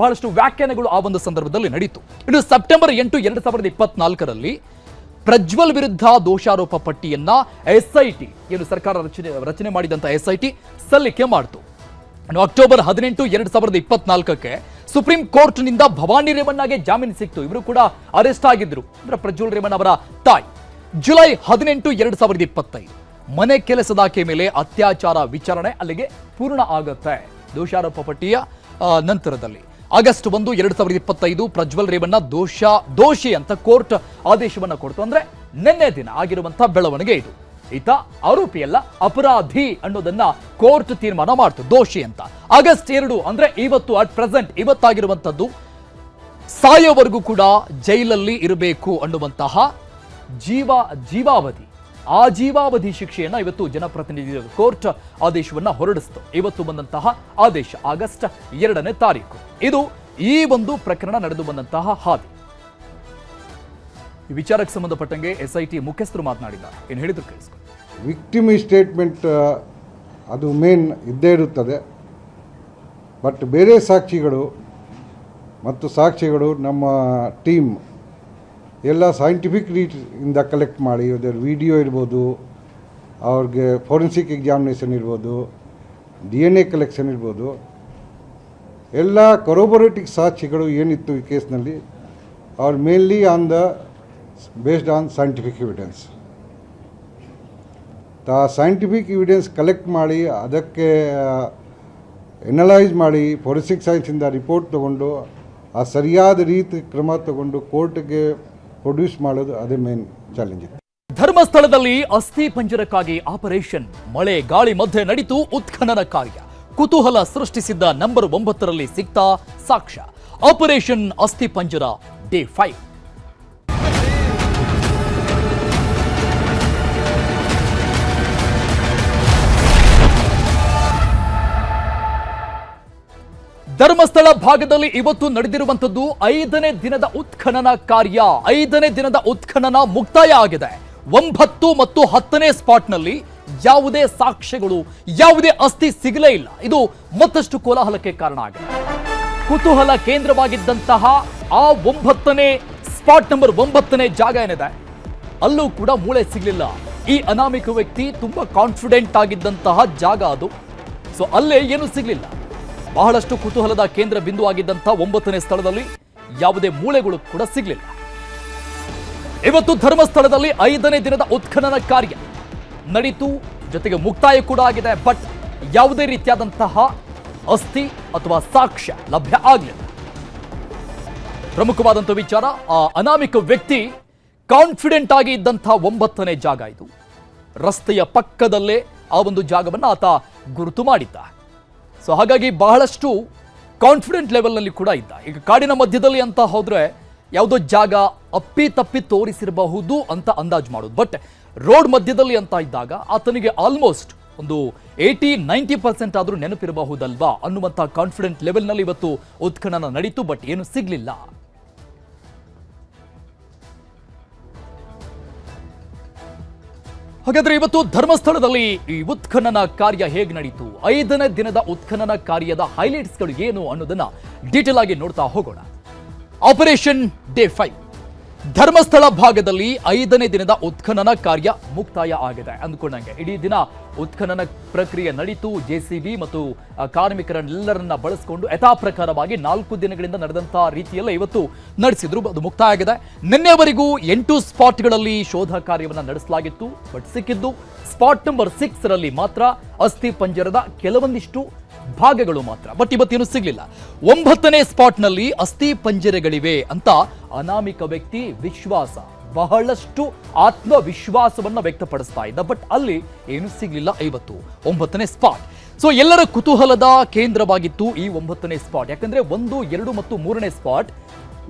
ಬಹಳಷ್ಟು ವ್ಯಾಖ್ಯಾನಗಳು ಆ ಒಂದು ಸಂದರ್ಭದಲ್ಲಿ ನಡೀತು. ಇನ್ನು ಸೆಪ್ಟೆಂಬರ್ ಎಂಟು, ಎರಡು ಸಾವಿರದ ಇಪ್ಪತ್ನಾಲ್ಕರಲ್ಲಿ ಪ್ರಜ್ವಲ್ ವಿರುದ್ಧ ದೋಷಾರೋಪ ಪಟ್ಟಿಯನ್ನ ಎಸ್ಐಟಿ, ಏನು ಸರ್ಕಾರ ರಚನೆ ರಚನೆ ಮಾಡಿದಂತ ಎಸ್ಐಟಿ ಸಲ್ಲಿಕೆ ಮಾಡಿತು. ಅಕ್ಟೋಬರ್ ಹದಿನೆಂಟು ಎರಡ್ ಸಾವಿರದ ಇಪ್ಪತ್ನಾಲ್ಕಕ್ಕೆ ಸುಪ್ರೀಂ ಕೋರ್ಟ್ನಿಂದ ಭವಾನಿ ರೇವಣ್ಣಗೆ ಜಾಮೀನು ಸಿಕ್ತು. ಇವರು ಕೂಡ ಅರೆಸ್ಟ್ ಆಗಿದ್ರು. ಅಂದ್ರೆ ಪ್ರಜ್ವಲ್ ರೇವಣ್ಣ ಅವರ ತಾಯಿ. ಜುಲೈ ಹದಿನೆಂಟು ಎರಡ್ ಸಾವಿರದ ಇಪ್ಪತ್ತೈದು. ಮನೆ ಕೆಲಸದಾಕೆ ಮೇಲೆ ಅತ್ಯಾಚಾರ ವಿಚಾರಣೆ ಅಲ್ಲಿಗೆ ಪೂರ್ಣ ಆಗುತ್ತೆ. ದೋಷಾರೋಪ ಪಟ್ಟಿಯ ನಂತರದಲ್ಲಿ. ಆಗಸ್ಟ್ ಒಂದು ಎರಡ್ ಸಾವಿರದ ಇಪ್ಪತ್ತೈದು ಪ್ರಜ್ವಲ್ ರೇವಣ್ಣ ದೋಷ, ದೋಷಿ ಅಂತ ಕೋರ್ಟ್ ಆದೇಶವನ್ನ ಕೊಡ್ತು. ಅಂದ್ರೆ ನಿನ್ನೆ ದಿನ ಆಗಿರುವಂತಹ ಬೆಳವಣಿಗೆ ಇದು. ಈತ ಆರೋಪಿಯಲ್ಲ ಅಪರಾಧಿ ಅನ್ನೋದನ್ನ ಕೋರ್ಟ್ ತೀರ್ಮಾನ ಮಾಡ್ತು, ದೋಷಿ ಅಂತ. ಆಗಸ್ಟ್ ಎರಡು ಅಂದ್ರೆ ಇವತ್ತು ಅಟ್ ಪ್ರೆಸೆಂಟ್ ಇವತ್ತಾಗಿರುವಂತದ್ದು ಸಾಯೋವರೆಗೂ ಕೂಡ ಜೈಲಲ್ಲಿ ಇರಬೇಕು ಅನ್ನುವಂತಹ ಜೀವ, ಜೀವಾವಧಿ. ಆ ಜೀವಾವಧಿ ಶಿಕ್ಷೆಯನ್ನ ಇವತ್ತು ಜನಪ್ರತಿನಿಧಿ ಕೋರ್ಟ್ ಆದೇಶವನ್ನ ಹೊರಡಿಸಿತು. ಇವತ್ತು ಬಂದಂತಹ ಆದೇಶ ಆಗಸ್ಟ್ ಎರಡನೇ ತಾರೀಕು. ಇದು ಈ ಒಂದು ಪ್ರಕರಣ ನಡೆದು ಬಂದಂತಹ ಹಾದಿ. ಈ ವಿಚಾರಕ್ಕೆ ಸಂಬಂಧಪಟ್ಟಂಗೆ ಎಸ್ ಐ ಟಿ ಮುಖ್ಯಸ್ಥರು ಮಾತನಾಡಿದ್ದಾರೆ. ಏನು ಹೇಳಿದ್ರು ಕೇಳಿಸ್ಕೊಂಡು ವಿಕ್ಟಿಮ್ ಸ್ಟೇಟ್ಮೆಂಟ್ ಅದು ಮೇನ್ ಇದ್ದೇ ಇರುತ್ತದೆ. ಬಟ್ ಬೇರೆ ಸಾಕ್ಷಿಗಳು ಮತ್ತು ಸಾಕ್ಷಿಗಳು ನಮ್ಮ ಟೀಮ್ ಎಲ್ಲ ಸೈಂಟಿಫಿಕ್ ರೀತಿಯಿಂದ ಕಲೆಕ್ಟ್ ಮಾಡಿ ಅದರ ವಿಡಿಯೋ ಇರ್ಬೋದು, ಅವ್ರಿಗೆ ಫೋರೆನ್ಸಿಕ್ ಎಕ್ಸಾಮಿನೇಷನ್ ಇರ್ಬೋದು ಡಿ ಎನ್ ಎ ಕಲೆಕ್ಷನ್ ಇರ್ಬೋದು, ಎಲ್ಲ ಕೊರೋಬೊರೇಟಿಕ್ ಸಾಕ್ಷಿಗಳು ಏನಿತ್ತು ಈ ಕೇಸ್ನಲ್ಲಿ ಅವ್ರು mainly on the based on scientific evidence ಆ ಸೈಂಟಿಫಿಕ್ ಎವಿಡೆನ್ಸ್ ಕಲೆಕ್ಟ್ ಮಾಡಿ, ಅದಕ್ಕೆ ಎನಲೈಸ್ ಮಾಡಿ ಫೋರೆನ್ಸಿಕ್ ಸೈನ್ಸಿಂದ ರಿಪೋರ್ಟ್ ತಗೊಂಡು, ಆ ಸರಿಯಾದ ರೀತಿ ಕ್ರಮ ತಗೊಂಡು ಕೋರ್ಟ್ಗೆ ಪ್ರೊಡ್ಯೂಸ್ ಮಾಡೋದು ಅದೇ ಮೇನ್ ಚಾಲೆಂಜ್ ಧರ್ಮಸ್ಥಳದಲ್ಲಿ ಅಸ್ಥಿ ಪಂಜರಕ್ಕಾಗಿ ಆಪರೇಷನ್ ಮಳೆ, ಗಾಳಿ ಮಧ್ಯೆ ನಡೀತು ಉತ್ಖನನ ಕಾರ್ಯ. ಕುತೂಹಲ ಸೃಷ್ಟಿಸಿದ್ದ ನಂಬರ್ ಒಂಬತ್ತರಲ್ಲಿ ಸಿಕ್ತಾ ಸಾಕ್ಷ್ಯ. ಆಪರೇಷನ್ ಅಸ್ಥಿ ಪಂಜರ ಡೇ ಫೈವ್ ಧರ್ಮಸ್ಥಳ ಭಾಗದಲ್ಲಿ ಇವತ್ತು ನಡೆದಿರುವಂತದ್ದು ಐದನೇ ದಿನದ ಉತ್ಖನನ ಕಾರ್ಯ. ಐದನೇ ದಿನದ ಉತ್ಖನನ ಮುಕ್ತಾಯ ಆಗಿದೆ. ಒಂಬತ್ತು ಮತ್ತು ಹತ್ತನೇ ಸ್ಪಾಟ್ನಲ್ಲಿ ಯಾವುದೇ ಸಾಕ್ಷ್ಯಗಳು, ಯಾವುದೇ ಅಸ್ಥಿ ಸಿಗಲೇ ಇಲ್ಲ. ಇದು ಮತ್ತಷ್ಟು ಕೋಲಾಹಲಕ್ಕೆ ಕಾರಣ ಆಗಿದೆ. ಕುತೂಹಲ ಕೇಂದ್ರವಾಗಿದ್ದಂತಹ ಆ ಒಂಬತ್ತನೇ ಸ್ಪಾಟ್ ನಂಬರ್ ಒಂಬತ್ತನೇ ಜಾಗ ಏನಿದೆ? ಅಲ್ಲೂ ಕೂಡ ಮೂಳೆ ಸಿಗಲಿಲ್ಲ. ಈ ಅನಾಮಿಕ ವ್ಯಕ್ತಿ ತುಂಬಾ ಕಾನ್ಫಿಡೆಂಟ್ ಆಗಿದ್ದಂತಹ ಜಾಗ ಅದು. ಸೊ ಅಲ್ಲೇ ಏನು ಸಿಗಲಿಲ್ಲ. ಬಹಳಷ್ಟು ಕುತೂಹಲದ ಕೇಂದ್ರ ಬಿಂದು ಆಗಿದ್ದಂತಹ ಒಂಬತ್ತನೇ ಸ್ಥಳದಲ್ಲಿ ಯಾವುದೇ ಮೂಳೆಗಳು ಕೂಡ ಸಿಗಲಿಲ್ಲ. ಇವತ್ತು ಧರ್ಮಸ್ಥಳದಲ್ಲಿ ಐದನೇ ದಿನದ ಉತ್ಖನನ ಕಾರ್ಯ ನಡೀತು. ಜೊತೆಗೆ ಮುಕ್ತಾಯ ಕೂಡ ಆಗಿದೆ, ಬಟ್ ಯಾವುದೇ ರೀತಿಯಾದಂತಹ ಅಸ್ಥಿ ಅಥವಾ ಸಾಕ್ಷ್ಯ ಲಭ್ಯ ಆಗಲಿಲ್ಲ. ಪ್ರಮುಖವಾದಂಥ ವಿಚಾರ, ಆ ಅನಾಮಿಕ ವ್ಯಕ್ತಿ ಕಾನ್ಫಿಡೆಂಟ್ ಆಗಿ ಇದ್ದಂತಹ ಒಂಬತ್ತನೇ ಜಾಗ ಇದು. ರಸ್ತೆಯ ಪಕ್ಕದಲ್ಲೇ ಆ ಒಂದು ಜಾಗವನ್ನು ಆತ ಗುರುತು ಮಾಡಿದ್ದ. ಸೊ ಹಾಗಾಗಿ ಬಹಳಷ್ಟು ಕಾನ್ಫಿಡೆಂಟ್ ಲೆವೆಲ್ನಲ್ಲಿ ಕೂಡ ಇದ್ದ. ಈಗ ಕಾಡಿನ ಮಧ್ಯದಲ್ಲಿ ಅಂತ ಹೋದರೆ ಯಾವುದೋ ಜಾಗ ಅಪ್ಪಿ ತಪ್ಪಿ ತೋರಿಸಿರಬಹುದು ಅಂತ ಅಂದಾಜು ಮಾಡೋದು. ಬಟ್ ರೋಡ್ ಮಧ್ಯದಲ್ಲಿ ಅಂತ ಇದ್ದಾಗ ಆತನಿಗೆ ಆಲ್ಮೋಸ್ಟ್ ಒಂದು ಏಯ್ಟಿ ನೈಂಟಿ ಪರ್ಸೆಂಟ್ ಆದರೂ ನೆನಪಿರಬಹುದಲ್ವಾ ಅನ್ನುವಂಥ ಕಾನ್ಫಿಡೆಂಟ್ ಲೆವೆಲ್ನಲ್ಲಿ ಇವತ್ತು ಉತ್ಖನನ ನಡೀತು ಬಟ್ ಏನು ಸಿಗ್ಲಿಲ್ಲ. ಹಾಗಾದ್ರೆ ಇವತ್ತು ಧರ್ಮಸ್ಥಳದಲ್ಲಿ ಈ ಉತ್ಖನನ ಕಾರ್ಯ ಹೇಗೆ ನಡೀತು? ಐದನೇ ದಿನದ ಉತ್ಖನನ ಕಾರ್ಯದ ಹೈಲೈಟ್ಸ್ಗಳು ಏನು ಅನ್ನೋದನ್ನ ಡೀಟೇಲ್ ಆಗಿ ನೋಡ್ತಾ ಹೋಗೋಣ. ಆಪರೇಷನ್ ಡೇ ಫೈವ್ ಧರ್ಮಸ್ಥಳ ಭಾಗದಲ್ಲಿ ಐದನೇ ದಿನದ ಉತ್ಖನನ ಕಾರ್ಯ ಮುಕ್ತಾಯ ಆಗಿದೆ. ಅಂದ್ಕೊಂಡಂಗೆ ಇಡೀ ದಿನ ಉತ್ಖನನ ಪ್ರಕ್ರಿಯೆ ನಡೀತು. ಜೆಸಿಬಿ ಮತ್ತು ಕಾರ್ಮಿಕರನ್ನೆಲ್ಲರನ್ನ ಬಳಸಿಕೊಂಡು ಯಥಾಪ್ರಕಾರವಾಗಿ ನಾಲ್ಕು ದಿನಗಳಿಂದ ನಡೆದಂತಹ ರೀತಿಯಲ್ಲ ಇವತ್ತು ನಡೆಸಿದ್ರು. ಅದು ಮುಕ್ತಾಯ ಆಗಿದೆ. ನಿನ್ನೆವರೆಗೂ ಎಂಟು ಸ್ಪಾಟ್ಗಳಲ್ಲಿ ಶೋಧ ಕಾರ್ಯವನ್ನು ನಡೆಸಲಾಗಿತ್ತು. ಬಟ್ ಸಿಕ್ಕಿದ್ದು ಸ್ಪಾಟ್ ನಂಬರ್ ಸಿಕ್ಸ್ ರಲ್ಲಿ ಮಾತ್ರ ಅಸ್ಥಿ ಪಂಜರದ ಕೆಲವೊಂದಿಷ್ಟು ಭಾಗಗಳು ಮಾತ್ರ. ಬಟ್ ಇವತ್ತೇನು ಸಿಗ್ಲಿಲ್ಲ. ಒಂಬತ್ತನೇ ಸ್ಪಾಟ್ನಲ್ಲಿ ಅಸ್ಥಿ ಪಂಜರೆಗಳಿವೆ ಅಂತ ಅನಾಮಿಕ ವ್ಯಕ್ತಿ ವಿಶ್ವಾಸ, ಬಹಳಷ್ಟು ಆತ್ಮವಿಶ್ವಾಸವನ್ನು ವ್ಯಕ್ತಪಡಿಸ್ತಾ ಇದ್ದ. ಬಟ್ ಅಲ್ಲಿ ಏನು ಸಿಗ್ಲಿಲ್ಲ ಐವತ್ತು, ಒಂಬತ್ತನೇ ಸ್ಪಾಟ್. ಸೊ ಎಲ್ಲರ ಕುತೂಹಲದ ಕೇಂದ್ರವಾಗಿತ್ತು ಈ ಒಂಬತ್ತನೇ ಸ್ಪಾಟ್. ಯಾಕಂದ್ರೆ ಒಂದು, ಎರಡು ಮತ್ತು ಮೂರನೇ ಸ್ಪಾಟ್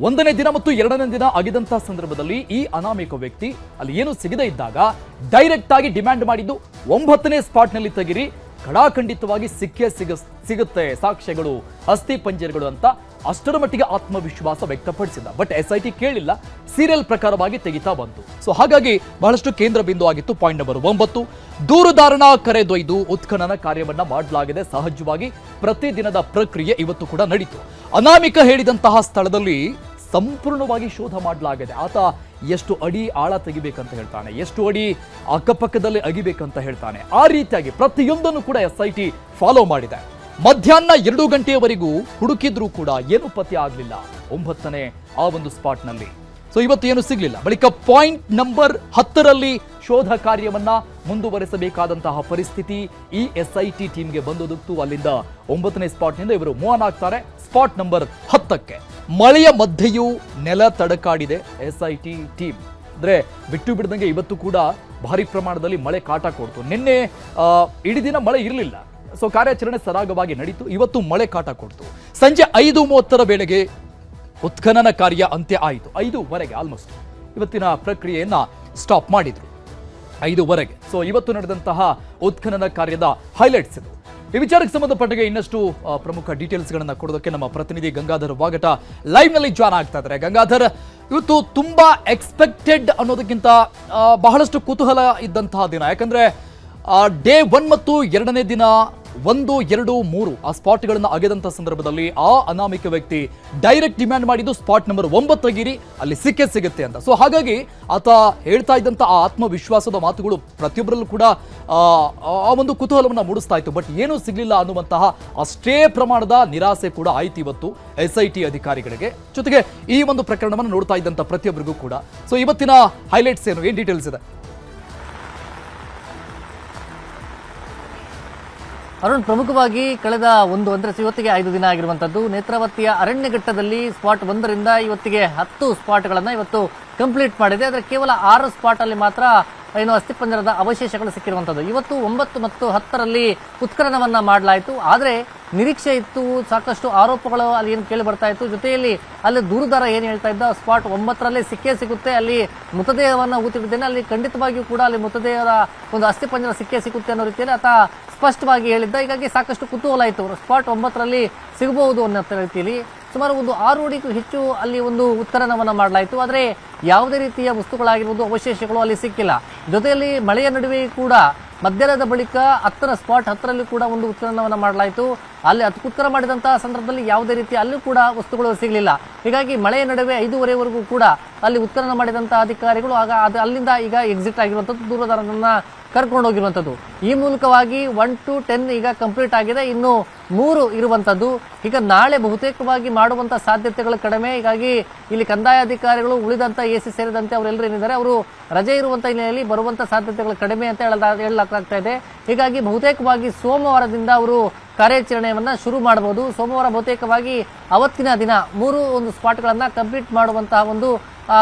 ಒಂದನೇ ದಿನ ಮತ್ತು ಎರಡನೇ ದಿನ ಆಗಿದಂತಹ ಸಂದರ್ಭದಲ್ಲಿ ಈ ಅನಾಮಿಕ ವ್ಯಕ್ತಿ ಅಲ್ಲಿ ಏನು ಸಿಗದೇ ಇದ್ದಾಗ ಡೈರೆಕ್ಟ್ ಆಗಿ ಡಿಮ್ಯಾಂಡ್ ಮಾಡಿದ್ದು ಒಂಬತ್ತನೇ ಸ್ಪಾಟ್ನಲ್ಲಿ ತೆಗಿರಿ ಖಡಾಖಂಡಿತವಾಗಿ ಸಿಕ್ಕೇ ಸಿಗ, ಸಿಗುತ್ತೆ. ಸಾಕ್ಷ್ಯಗಳು ಅಸ್ಥಿ ಪಂಜರಗಳು ಅಂತ ಅಷ್ಟರ ಮಟ್ಟಿಗೆ ಆತ್ಮವಿಶ್ವಾಸ ವ್ಯಕ್ತಪಡಿಸಿದ. ಬಟ್ ಎಸ್ ಐ ಟಿ ಕೇಳಿಲ್ಲ. ಸೀರಿಯಲ್ ಪ್ರಕಾರವಾಗಿ ತೆಗಿತಾ ಬಂತು. ಸೊ ಹಾಗಾಗಿ ಬಹಳಷ್ಟು ಕೇಂದ್ರ ಬಿಂದು ಆಗಿತ್ತು. ಪಾಯಿಂಟ್ ನಂಬರ್ ಒಂಬತ್ತು. ದೂರುದಾರಣ ಕರೆದೊಯ್ದು ಉತ್ಖನನ ಕಾರ್ಯವನ್ನ ಮಾಡಲಾಗಿದೆ ಸಹಜವಾಗಿ ಪ್ರತಿದಿನದ ಪ್ರಕ್ರಿಯೆ ಇವತ್ತು ಕೂಡ ನಡೀತು. ಅನಾಮಿಕ ಹೇಳಿದಂತಹ ಸ್ಥಳದಲ್ಲಿ ಸಂಪೂರ್ಣವಾಗಿ ಶೋಧ ಮಾಡಲಾಗಿದೆ. ಆತ ಎಷ್ಟು ಅಡಿ ಆಳ ತೆಗಿಬೇಕಂತ ಹೇಳ್ತಾನೆ, ಎಷ್ಟು ಅಡಿ ಅಕ್ಕಪಕ್ಕದಲ್ಲಿ ಅಗಿಬೇಕಂತ ಹೇಳ್ತಾನೆ. ಆ ರೀತಿಯಾಗಿ ಪ್ರತಿಯೊಂದನ್ನು ಕೂಡ ಎಸ್ ಐ ಟಿ ಫಾಲೋ ಮಾಡಿದೆ. ಮಧ್ಯಾಹ್ನ ಎರಡು ಗಂಟೆಯವರೆಗೂ ಹುಡುಕಿದ್ರೂ ಕೂಡ ಏನು ಪತ್ತೆ ಆಗಲಿಲ್ಲ. ಒಂಬತ್ತನೇ ಆ ಒಂದು ಸ್ಪಾಟ್ನಲ್ಲಿ. ಸೊ ಇವತ್ತು ಏನು ಸಿಗ್ಲಿಲ್ಲ. ಬಳಿಕ ಪಾಯಿಂಟ್ ನಂಬರ್ ಹತ್ತರಲ್ಲಿ ಶೋಧ ಕಾರ್ಯವನ್ನ ಮುಂದುವರೆಸಬೇಕಾದಂತಹ ಪರಿಸ್ಥಿತಿ ಈ ಎಸ್ ಐ ಟಿ ಟೀಮ್ಗೆ ಬಂದೊದಕ್ತು ಅಲ್ಲಿಂದ ಒಂಬತ್ತನೇ ಸ್ಪಾಟ್ನಿಂದ ಇವರು ಮೂವ್ ಆಗ್ತಾರೆ. ಸ್ಪಾಟ್ ನಂಬರ್ ಹತ್ತಕ್ಕೆ. ಮಳೆಯ ಮಧ್ಯೆಯೂ ನೆಲ ತಡಕಾಡಿದೆ ಎಸ್ ಐ ಟಿ ಟೀಮ್. ಅಂದ್ರೆ ಬಿಟ್ಟು ಬಿಡದಂಗೆ ಇವತ್ತು ಕೂಡ ಭಾರಿ ಪ್ರಮಾಣದಲ್ಲಿ ಮಳೆ ಕಾಟ ಕೊಡ್ತು. ನಿನ್ನೆ ಇಡೀ ದಿನ ಮಳೆ ಇರಲಿಲ್ಲ. ಸೊ ಕಾರ್ಯಾಚರಣೆ ಸರಾಗವಾಗಿ ನಡೀತು. ಇವತ್ತು ಮಳೆ ಕಾಟ ಕೊಡ್ತು. ಸಂಜೆ ಐದು ಮೂವತ್ತರ ವೇಳೆಗೆ ಉತ್ಖನನ ಕಾರ್ಯ ಅಂತ್ಯ ಆಯಿತು. ಐದೂವರೆಗೆ ಆಲ್ಮೋಸ್ಟ್ ಇವತ್ತಿನ ಪ್ರಕ್ರಿಯೆಯನ್ನು ಸ್ಟಾಪ್ ಮಾಡಿದರು. ಐದೂವರೆಗೆ. ಸೊ ಇವತ್ತು ನಡೆದಂತಹ ಉತ್ಖನನ ಕಾರ್ಯದ ಹೈಲೈಟ್ಸ್ ಇದು. ಈ ವಿಚಾರಕ್ಕೆ ಸಂಬಂಧಪಟ್ಟಾಗೆ ಇನ್ನಷ್ಟು ಪ್ರಮುಖ ಪ್ರಮುಖ ಡೀಟೇಲ್ಸ್ಗಳನ್ನು ಕೊಡೋದಕ್ಕೆ ನಮ್ಮ ಪ್ರತಿನಿಧಿ ಗಂಗಾಧರ್ ವಾಗಟ ಲೈವ್ನಲ್ಲಿ ಜಾಯ್ನ್ ಆಗ್ತಾ ಇದ್ದಾರೆ. ಗಂಗಾಧರ್, ಇವತ್ತು ತುಂಬಾ ಎಕ್ಸ್ಪೆಕ್ಟೆಡ್ ಅನ್ನೋದಕ್ಕಿಂತ ಬಹಳಷ್ಟು ಕುತೂಹಲ ಇದ್ದಂತಹ ದಿನ. ಯಾಕಂದ್ರೆ ಡೇ ಒನ್ ಮತ್ತು ಎರಡನೇ ದಿನ ಒಂದು ಎರಡು ಮೂರು ಆ ಸ್ಪಾಟ್ಗಳನ್ನು ಅಗೆದಂತ ಸಂದರ್ಭದಲ್ಲಿ ಆ ಅನಾಮಿಕ ವ್ಯಕ್ತಿ ಡೈರೆಕ್ಟ್ ಡಿಮ್ಯಾಂಡ್ ಮಾಡಿದ್ದು ಸ್ಪಾಟ್ ನಂಬರ್ ಒಂಬತ್ತು ಒಂಬತ್ತಗಿರಿ ಅಲ್ಲಿ ಸಿಕ್ಕೇ ಸಿಗುತ್ತೆ ಅಂತ. ಸೊ ಹಾಗಾಗಿ ಆತ ಹೇಳ್ತಾ ಇದ್ದಂತ ಆ ಆತ್ಮವಿಶ್ವಾಸದ ಮಾತುಗಳು ಪ್ರತಿಯೊಬ್ಬರಲ್ಲೂ ಕೂಡ ಆ, ಒಂದು ಕುತೂಹಲವನ್ನು ಮೂಡಿಸ್ತಾ ಇತ್ತು. ಬಟ್ ಏನೂ ಸಿಗ್ಲಿಲ್ಲ ಅನ್ನುವಂತಹ ಅಷ್ಟೇ ಪ್ರಮಾಣದ ನಿರಾಸೆ ಕೂಡ ಆಯ್ತು ಇವತ್ತು ಎಸ್ ಐ ಟಿ ಅಧಿಕಾರಿಗಳಿಗೆ. ಜೊತೆಗೆ ಈ ಒಂದು ಪ್ರಕರಣವನ್ನು ನೋಡ್ತಾ ಇದ್ದಂತ ಪ್ರತಿಯೊಬ್ಬರಿಗೂ ಕೂಡ. ಸೊ ಇವತ್ತಿನ ಹೈಲೈಟ್ಸ್ ಏನು? ಏನ್ ಡೀಟೇಲ್ಸ್ ಇದೆ? ಅರುಣ್, ಪ್ರಮುಖವಾಗಿ ಕಳೆದ ಒಂದು, ಅಂದ್ರೆ ಇವತ್ತಿಗೆ ಐದು ದಿನ ಆಗಿರುವಂತದ್ದು ನೇತ್ರಾವತಿಯ ಅರಣ್ಯಘಟ್ಟದಲ್ಲಿ ಸ್ಪಾಟ್ ಒಂದರಿಂದ ಇವತ್ತಿಗೆ ಹತ್ತು ಸ್ಪಾಟ್ಗಳನ್ನ ಇವತ್ತು ಕಂಪ್ಲೀಟ್ ಮಾಡಿದೆ. ಆದರೆ ಕೇವಲ ಆರು ಸ್ಪಾಟ್ ಅಲ್ಲಿ ಮಾತ್ರ ಏನು ಅಸ್ಥಿಪಂಜರದ ಅವಶೇಷಗಳು ಸಿಕ್ಕಿರುವಂತದ್ದು ಇವತ್ತು ಒಂಬತ್ತು ಮತ್ತು ಹತ್ತರಲ್ಲಿ ಉತ್ಖನನವನ್ನ ಮಾಡಲಾಯಿತು. ಆದರೆ ನಿರೀಕ್ಷೆ ಇತ್ತು, ಸಾಕಷ್ಟು ಆರೋಪಗಳು ಅಲ್ಲಿ ಏನು ಕೇಳಿ ಬರ್ತಾ ಇತ್ತು. ಜೊತೆಯಲ್ಲಿ ಅಲ್ಲಿ ದೂರುದಾರ ಏನು ಹೇಳ್ತಾ ಇದ್ದ, ಸ್ಪಾಟ್ ಒಂಬತ್ತರಲ್ಲೇ ಸಿಕ್ಕೇ ಸಿಗುತ್ತೆ, ಅಲ್ಲಿ ಮೃತದೇಹವನ್ನು ಊತಿಟ್ಟಿದ್ದೇನೆ ಅಲ್ಲಿ ಖಂಡಿತವಾಗಿಯೂ ಕೂಡ ಅಲ್ಲಿ ಮೃತದೇಹದ ಒಂದು ಅಸ್ಥಿಪಂಜರ ಸಿಕ್ಕೇ ಸಿಗುತ್ತೆ ಅನ್ನೋ ರೀತಿಯಲ್ಲಿ ಆತ ಸ್ಪಷ್ಟವಾಗಿ ಹೇಳಿದ್ದ. ಹೀಗಾಗಿ ಸಾಕಷ್ಟು ಕುತೂಹಲ ಇತ್ತು. ಸ್ಪಾಟ್ ಒಂಬತ್ತರಲ್ಲಿ ಸಿಗಬಹುದು ಅನ್ನೋ ರೀತಿಯಲ್ಲಿ ಸುಮಾರು ಒಂದು ಆರು ಅಡಿಗೂ ಹೆಚ್ಚು ಅಲ್ಲಿ ಒಂದು ಉತ್ತರನವನ್ನು ಮಾಡಲಾಯಿತು. ಆದರೆ ಯಾವುದೇ ರೀತಿಯ ವಸ್ತುಗಳಾಗಿರ್ಬೋದು, ಅವಶೇಷಗಳು ಅಲ್ಲಿ ಸಿಕ್ಕಿಲ್ಲ. ಜೊತೆಯಲ್ಲಿ ಮಳೆಯ ನಡುವೆ ಕೂಡ ಮಧ್ಯಾಹ್ನದ ಬಳಿಕ ಹತ್ತಿರ ಸ್ಪಾಟ್ ಹತ್ತರಲ್ಲಿ ಕೂಡ ಒಂದು ಉತ್ಖನನವನ್ನು ಮಾಡಲಾಯಿತು. ಅಲ್ಲಿ ಅದು ಮಾಡಿದಂತಹ ಸಂದರ್ಭದಲ್ಲಿ ಯಾವುದೇ ರೀತಿ ಅಲ್ಲೂ ಕೂಡ ವಸ್ತುಗಳು ಸಿಗಲಿಲ್ಲ. ಹೀಗಾಗಿ ಮಳೆಯ ನಡುವೆ ಐದೂವರೆವರೆಗೂ ಕೂಡ ಅಲ್ಲಿ ಉತ್ಖನನ ಮಾಡಿದಂತಹ ಅಧಿಕಾರಿಗಳು ಆಗ ಅದು ಅಲ್ಲಿಂದ ಈಗ ಎಕ್ಸಿಟ್ ಆಗಿರುವಂಥದ್ದು ದೂರದಾರರನ್ನ ಕರ್ಕೊಂಡು ಹೋಗಿರುವಂಥದ್ದು ಈ ಮೂಲಕವಾಗಿ ಒನ್ ಟು ಟೆನ್ ಈಗ ಕಂಪ್ಲೀಟ್ ಆಗಿದೆ. ಇನ್ನು ಮೂರು ಇರುವಂಥದ್ದು. ಈಗ ನಾಳೆ ಬಹುತೇಕವಾಗಿ ಮಾಡುವಂಥ ಸಾಧ್ಯತೆಗಳು ಕಡಿಮೆ. ಹೀಗಾಗಿ ಇಲ್ಲಿ ಕಂದಾಯ ಅಧಿಕಾರಿಗಳು ಉಳಿದಂಥ ಎ ಸಿ ಸೇರಿದಂತೆ ಅವರೆಲ್ಲರೂ ಏನಿದ್ದಾರೆ, ಅವರು ರಜೆ ಇರುವಂಥ ಹಿನ್ನೆಲೆಯಲ್ಲಿ ಬರುವಂಥ ಸಾಧ್ಯತೆಗಳು ಕಡಿಮೆ ಅಂತ ಹೇಳ ಹೇಳಲಾಗ್ತಾ ಇದೆ. ಹೀಗಾಗಿ ಬಹುತೇಕವಾಗಿ ಸೋಮವಾರದಿಂದ ಅವರು ಕಾರ್ಯಾಚರಣೆಯನ್ನು ಶುರು ಮಾಡಬಹುದು. ಸೋಮವಾರ ಬಹುತೇಕವಾಗಿ ಅವತ್ತಿನ ದಿನ ಮೂರು ಒಂದು ಸ್ಪಾಟ್ಗಳನ್ನು ಕಂಪ್ಲೀಟ್ ಮಾಡುವಂತಹ ಒಂದು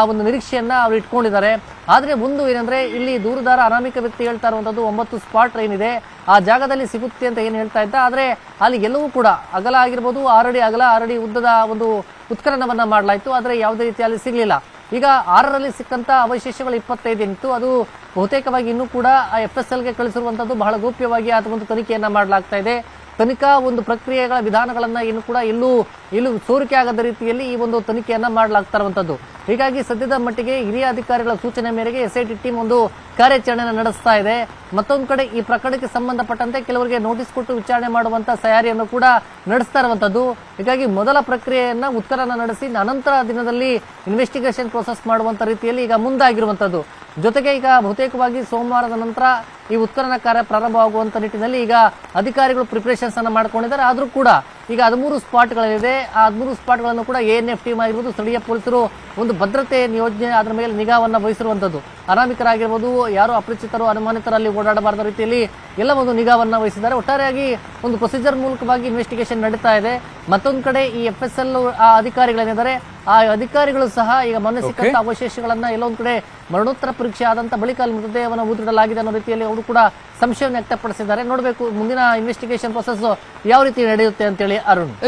ಒಂದು ನಿರೀಕ್ಷೆಯನ್ನ ಅವರು ಇಟ್ಕೊಂಡಿದ್ದಾರೆ. ಆದ್ರೆ ಒಂದು ಏನಂದ್ರೆ ಇಲ್ಲಿ ದೂರದಾರ ಅನಾಮಿಕ ವ್ಯಕ್ತಿ ಹೇಳ್ತಾ ಇರುವಂತದ್ದು ಒಂಬತ್ತು ಸ್ಪಾಟ್ ಏನಿದೆ ಆ ಜಾಗದಲ್ಲಿ ಸಿಗುತ್ತೆ ಅಂತ ಏನು ಹೇಳ್ತಾ ಇದ್ದ? ಆದ್ರೆ ಅಲ್ಲಿ ಎಲ್ಲವೂ ಕೂಡ ಅಗಲ ಆಗಿರ್ಬೋದು, ಆರಡಿ ಅಗಲ, ಆರಡಿ ಉದ್ದದ ಒಂದು ಉತ್ಖನನವನ್ನ ಮಾಡಲಾಯಿತು. ಆದ್ರೆ ಯಾವುದೇ ರೀತಿಯಲ್ಲಿ ಸಿಗಲಿಲ್ಲ. ಈಗ ಆರರಲ್ಲಿ ಸಿಕ್ಕಂತ ಅವಶೇಷಗಳು ಇಪ್ಪತ್ತೈದು ಇತ್ತು ಅದು ಬಹುತೇಕವಾಗಿ ಇನ್ನೂ ಕೂಡ ಎಫ್ ಎಸ್ ಎಲ್ಗೆ ಕಳಿಸಿರುವಂತದ್ದು ಬಹಳ ಗೌಪ್ಯವಾಗಿ ಅದು ಒಂದು ತನಿಖೆಯನ್ನ ಮಾಡಲಾಗ್ತಾ ಇದೆ. ತನಿಖಾ ಒಂದು ಪ್ರಕ್ರಿಯೆಗಳ ವಿಧಾನಗಳನ್ನ ಏನು ಕೂಡ ಇಲ್ಲೂ ಎಲ್ಲೂ ಸೋರಿಕೆ ಆಗದ ರೀತಿಯಲ್ಲಿ ಈ ಒಂದು ತನಿಖೆಯನ್ನ ಮಾಡಲಾಗ್ತಾ ಇರುವಂತದ್ದು. ಹೀಗಾಗಿ ಸದ್ಯದ ಮಟ್ಟಿಗೆ ಹಿರಿಯ ಅಧಿಕಾರಿಗಳ ಸೂಚನೆ ಮೇರೆಗೆ ಎಸ್ಐಟಿ ಟೀಮ್ ಒಂದು ಕಾರ್ಯಾಚರಣೆಯನ್ನು ನಡೆಸ್ತಾ ಇದೆ. ಮತ್ತೊಂದು ಕಡೆ ಈ ಪ್ರಕರಣಕ್ಕೆ ಸಂಬಂಧಪಟ್ಟಂತೆ ಕೆಲವರಿಗೆ ನೋಟಿಸ್ ಕೊಟ್ಟು ವಿಚಾರಣೆ ಮಾಡುವಂತಹ ತಯಾರಿಯನ್ನು ಕೂಡ ನಡೆಸ್ತಾ ಇರುವಂತದ್ದು. ಹೀಗಾಗಿ ಮೊದಲ ಪ್ರಕ್ರಿಯೆಯನ್ನ ಉತ್ತರನ ನಡೆಸಿ ಅನಂತರ ದಿನದಲ್ಲಿ ಇನ್ವೆಸ್ಟಿಗೇಷನ್ ಪ್ರೋಸೆಸ್ ಮಾಡುವಂತ ರೀತಿಯಲ್ಲಿ ಈಗ ಮುಂದಾಗಿರುವಂತದ್ದು. ಜೊತೆಗೆ ಈಗ ಬಹುತೇಕವಾಗಿ ಸೋಮವಾರದ ನಂತರ ಈ ಉತ್ಖನನ ಕಾರ್ಯ ಪ್ರಾರಂಭವಾಗುವಂತ ನಿಟ್ಟಿನಲ್ಲಿ ಈಗ ಅಧಿಕಾರಿಗಳು ಪ್ರಿಪರೇಷನ್ಸ್ ಅನ್ನು ಮಾಡ್ಕೊಂಡಿದ್ದಾರೆ. ಆದರೂ ಕೂಡ ಈಗ ಹದಿಮೂರು ಸ್ಪಾಟ್ಗಳಿದೆ ಆ ಹದಿಮೂರು ಸ್ಪಾಟ್ಗಳನ್ನು ಕೂಡ ಎನ್ ಎಫ್ ಟೀಮ್ ಆಗಿರ್ಬೋದು ಸ್ಥಳೀಯ ಪೊಲೀಸರು ಒಂದು ಭದ್ರತೆ ನಿಯೋಜನೆ ಅದರ ಮೇಲೆ ನಿಗಾವನ್ನ ವಹಿಸಿರುವಂಥದ್ದು ಅನಾಮಿಕರಾಗಿರ್ಬೋದು ಯಾರು ಅಪರಿಚಿತರು ಅನುಮಾನಿತರಲ್ಲಿ ಓಡಾಡಬಾರದ ರೀತಿಯಲ್ಲಿ ಎಲ್ಲ ಒಂದು ನಿಗಾವನ್ನ ವಹಿಸಿದ್ದಾರೆ. ಒಟ್ಟಾರೆಯಾಗಿ ಒಂದು ಪ್ರೊಸೀಜರ್ ಮೂಲಕವಾಗಿ ಇನ್ವೆಸ್ಟಿಗೇಷನ್ ನಡೀತಾ ಇದೆ. ಮತ್ತೊಂದು ಕಡೆ ಈ ಎಫ್ ಎಸ್ ಎಲ್ ಆ ಅಧಿಕಾರಿಗಳೇನಿದ್ದಾರೆ ಆ ಅಧಿಕಾರಿಗಳು ಸಹ ಈಗ ಮೊನ್ನೆ ಸಿಕ್ಕಂತ ಅವಶೇಷಗಳನ್ನ ಎಲ್ಲೊಂದು ಕಡೆ ಮರಣೋತ್ತರ ಪರೀಕ್ಷೆ ಆದಂತ ಬಳಿಕ ಅಲ್ಲಿ ಮೃತದೇಹವನ್ನು ಊದಿಡಲಾಗಿದೆ ಅನ್ನೋ ರೀತಿಯಲ್ಲಿ ಅವರು ಕೂಡ ಸಂಶಯವನ್ನು ವ್ಯಕ್ತಪಡಿಸಿದ್ದಾರೆ. ನೋಡಬೇಕು ಮುಂದಿನ ಇನ್ವೆಸ್ಟಿಗೇಷನ್ ಪ್ರೊಸೆಸ್ ಯಾವ ರೀತಿ ನಡೆಯುತ್ತೆ ಅಂತೇಳಿ ಅರುಣ್.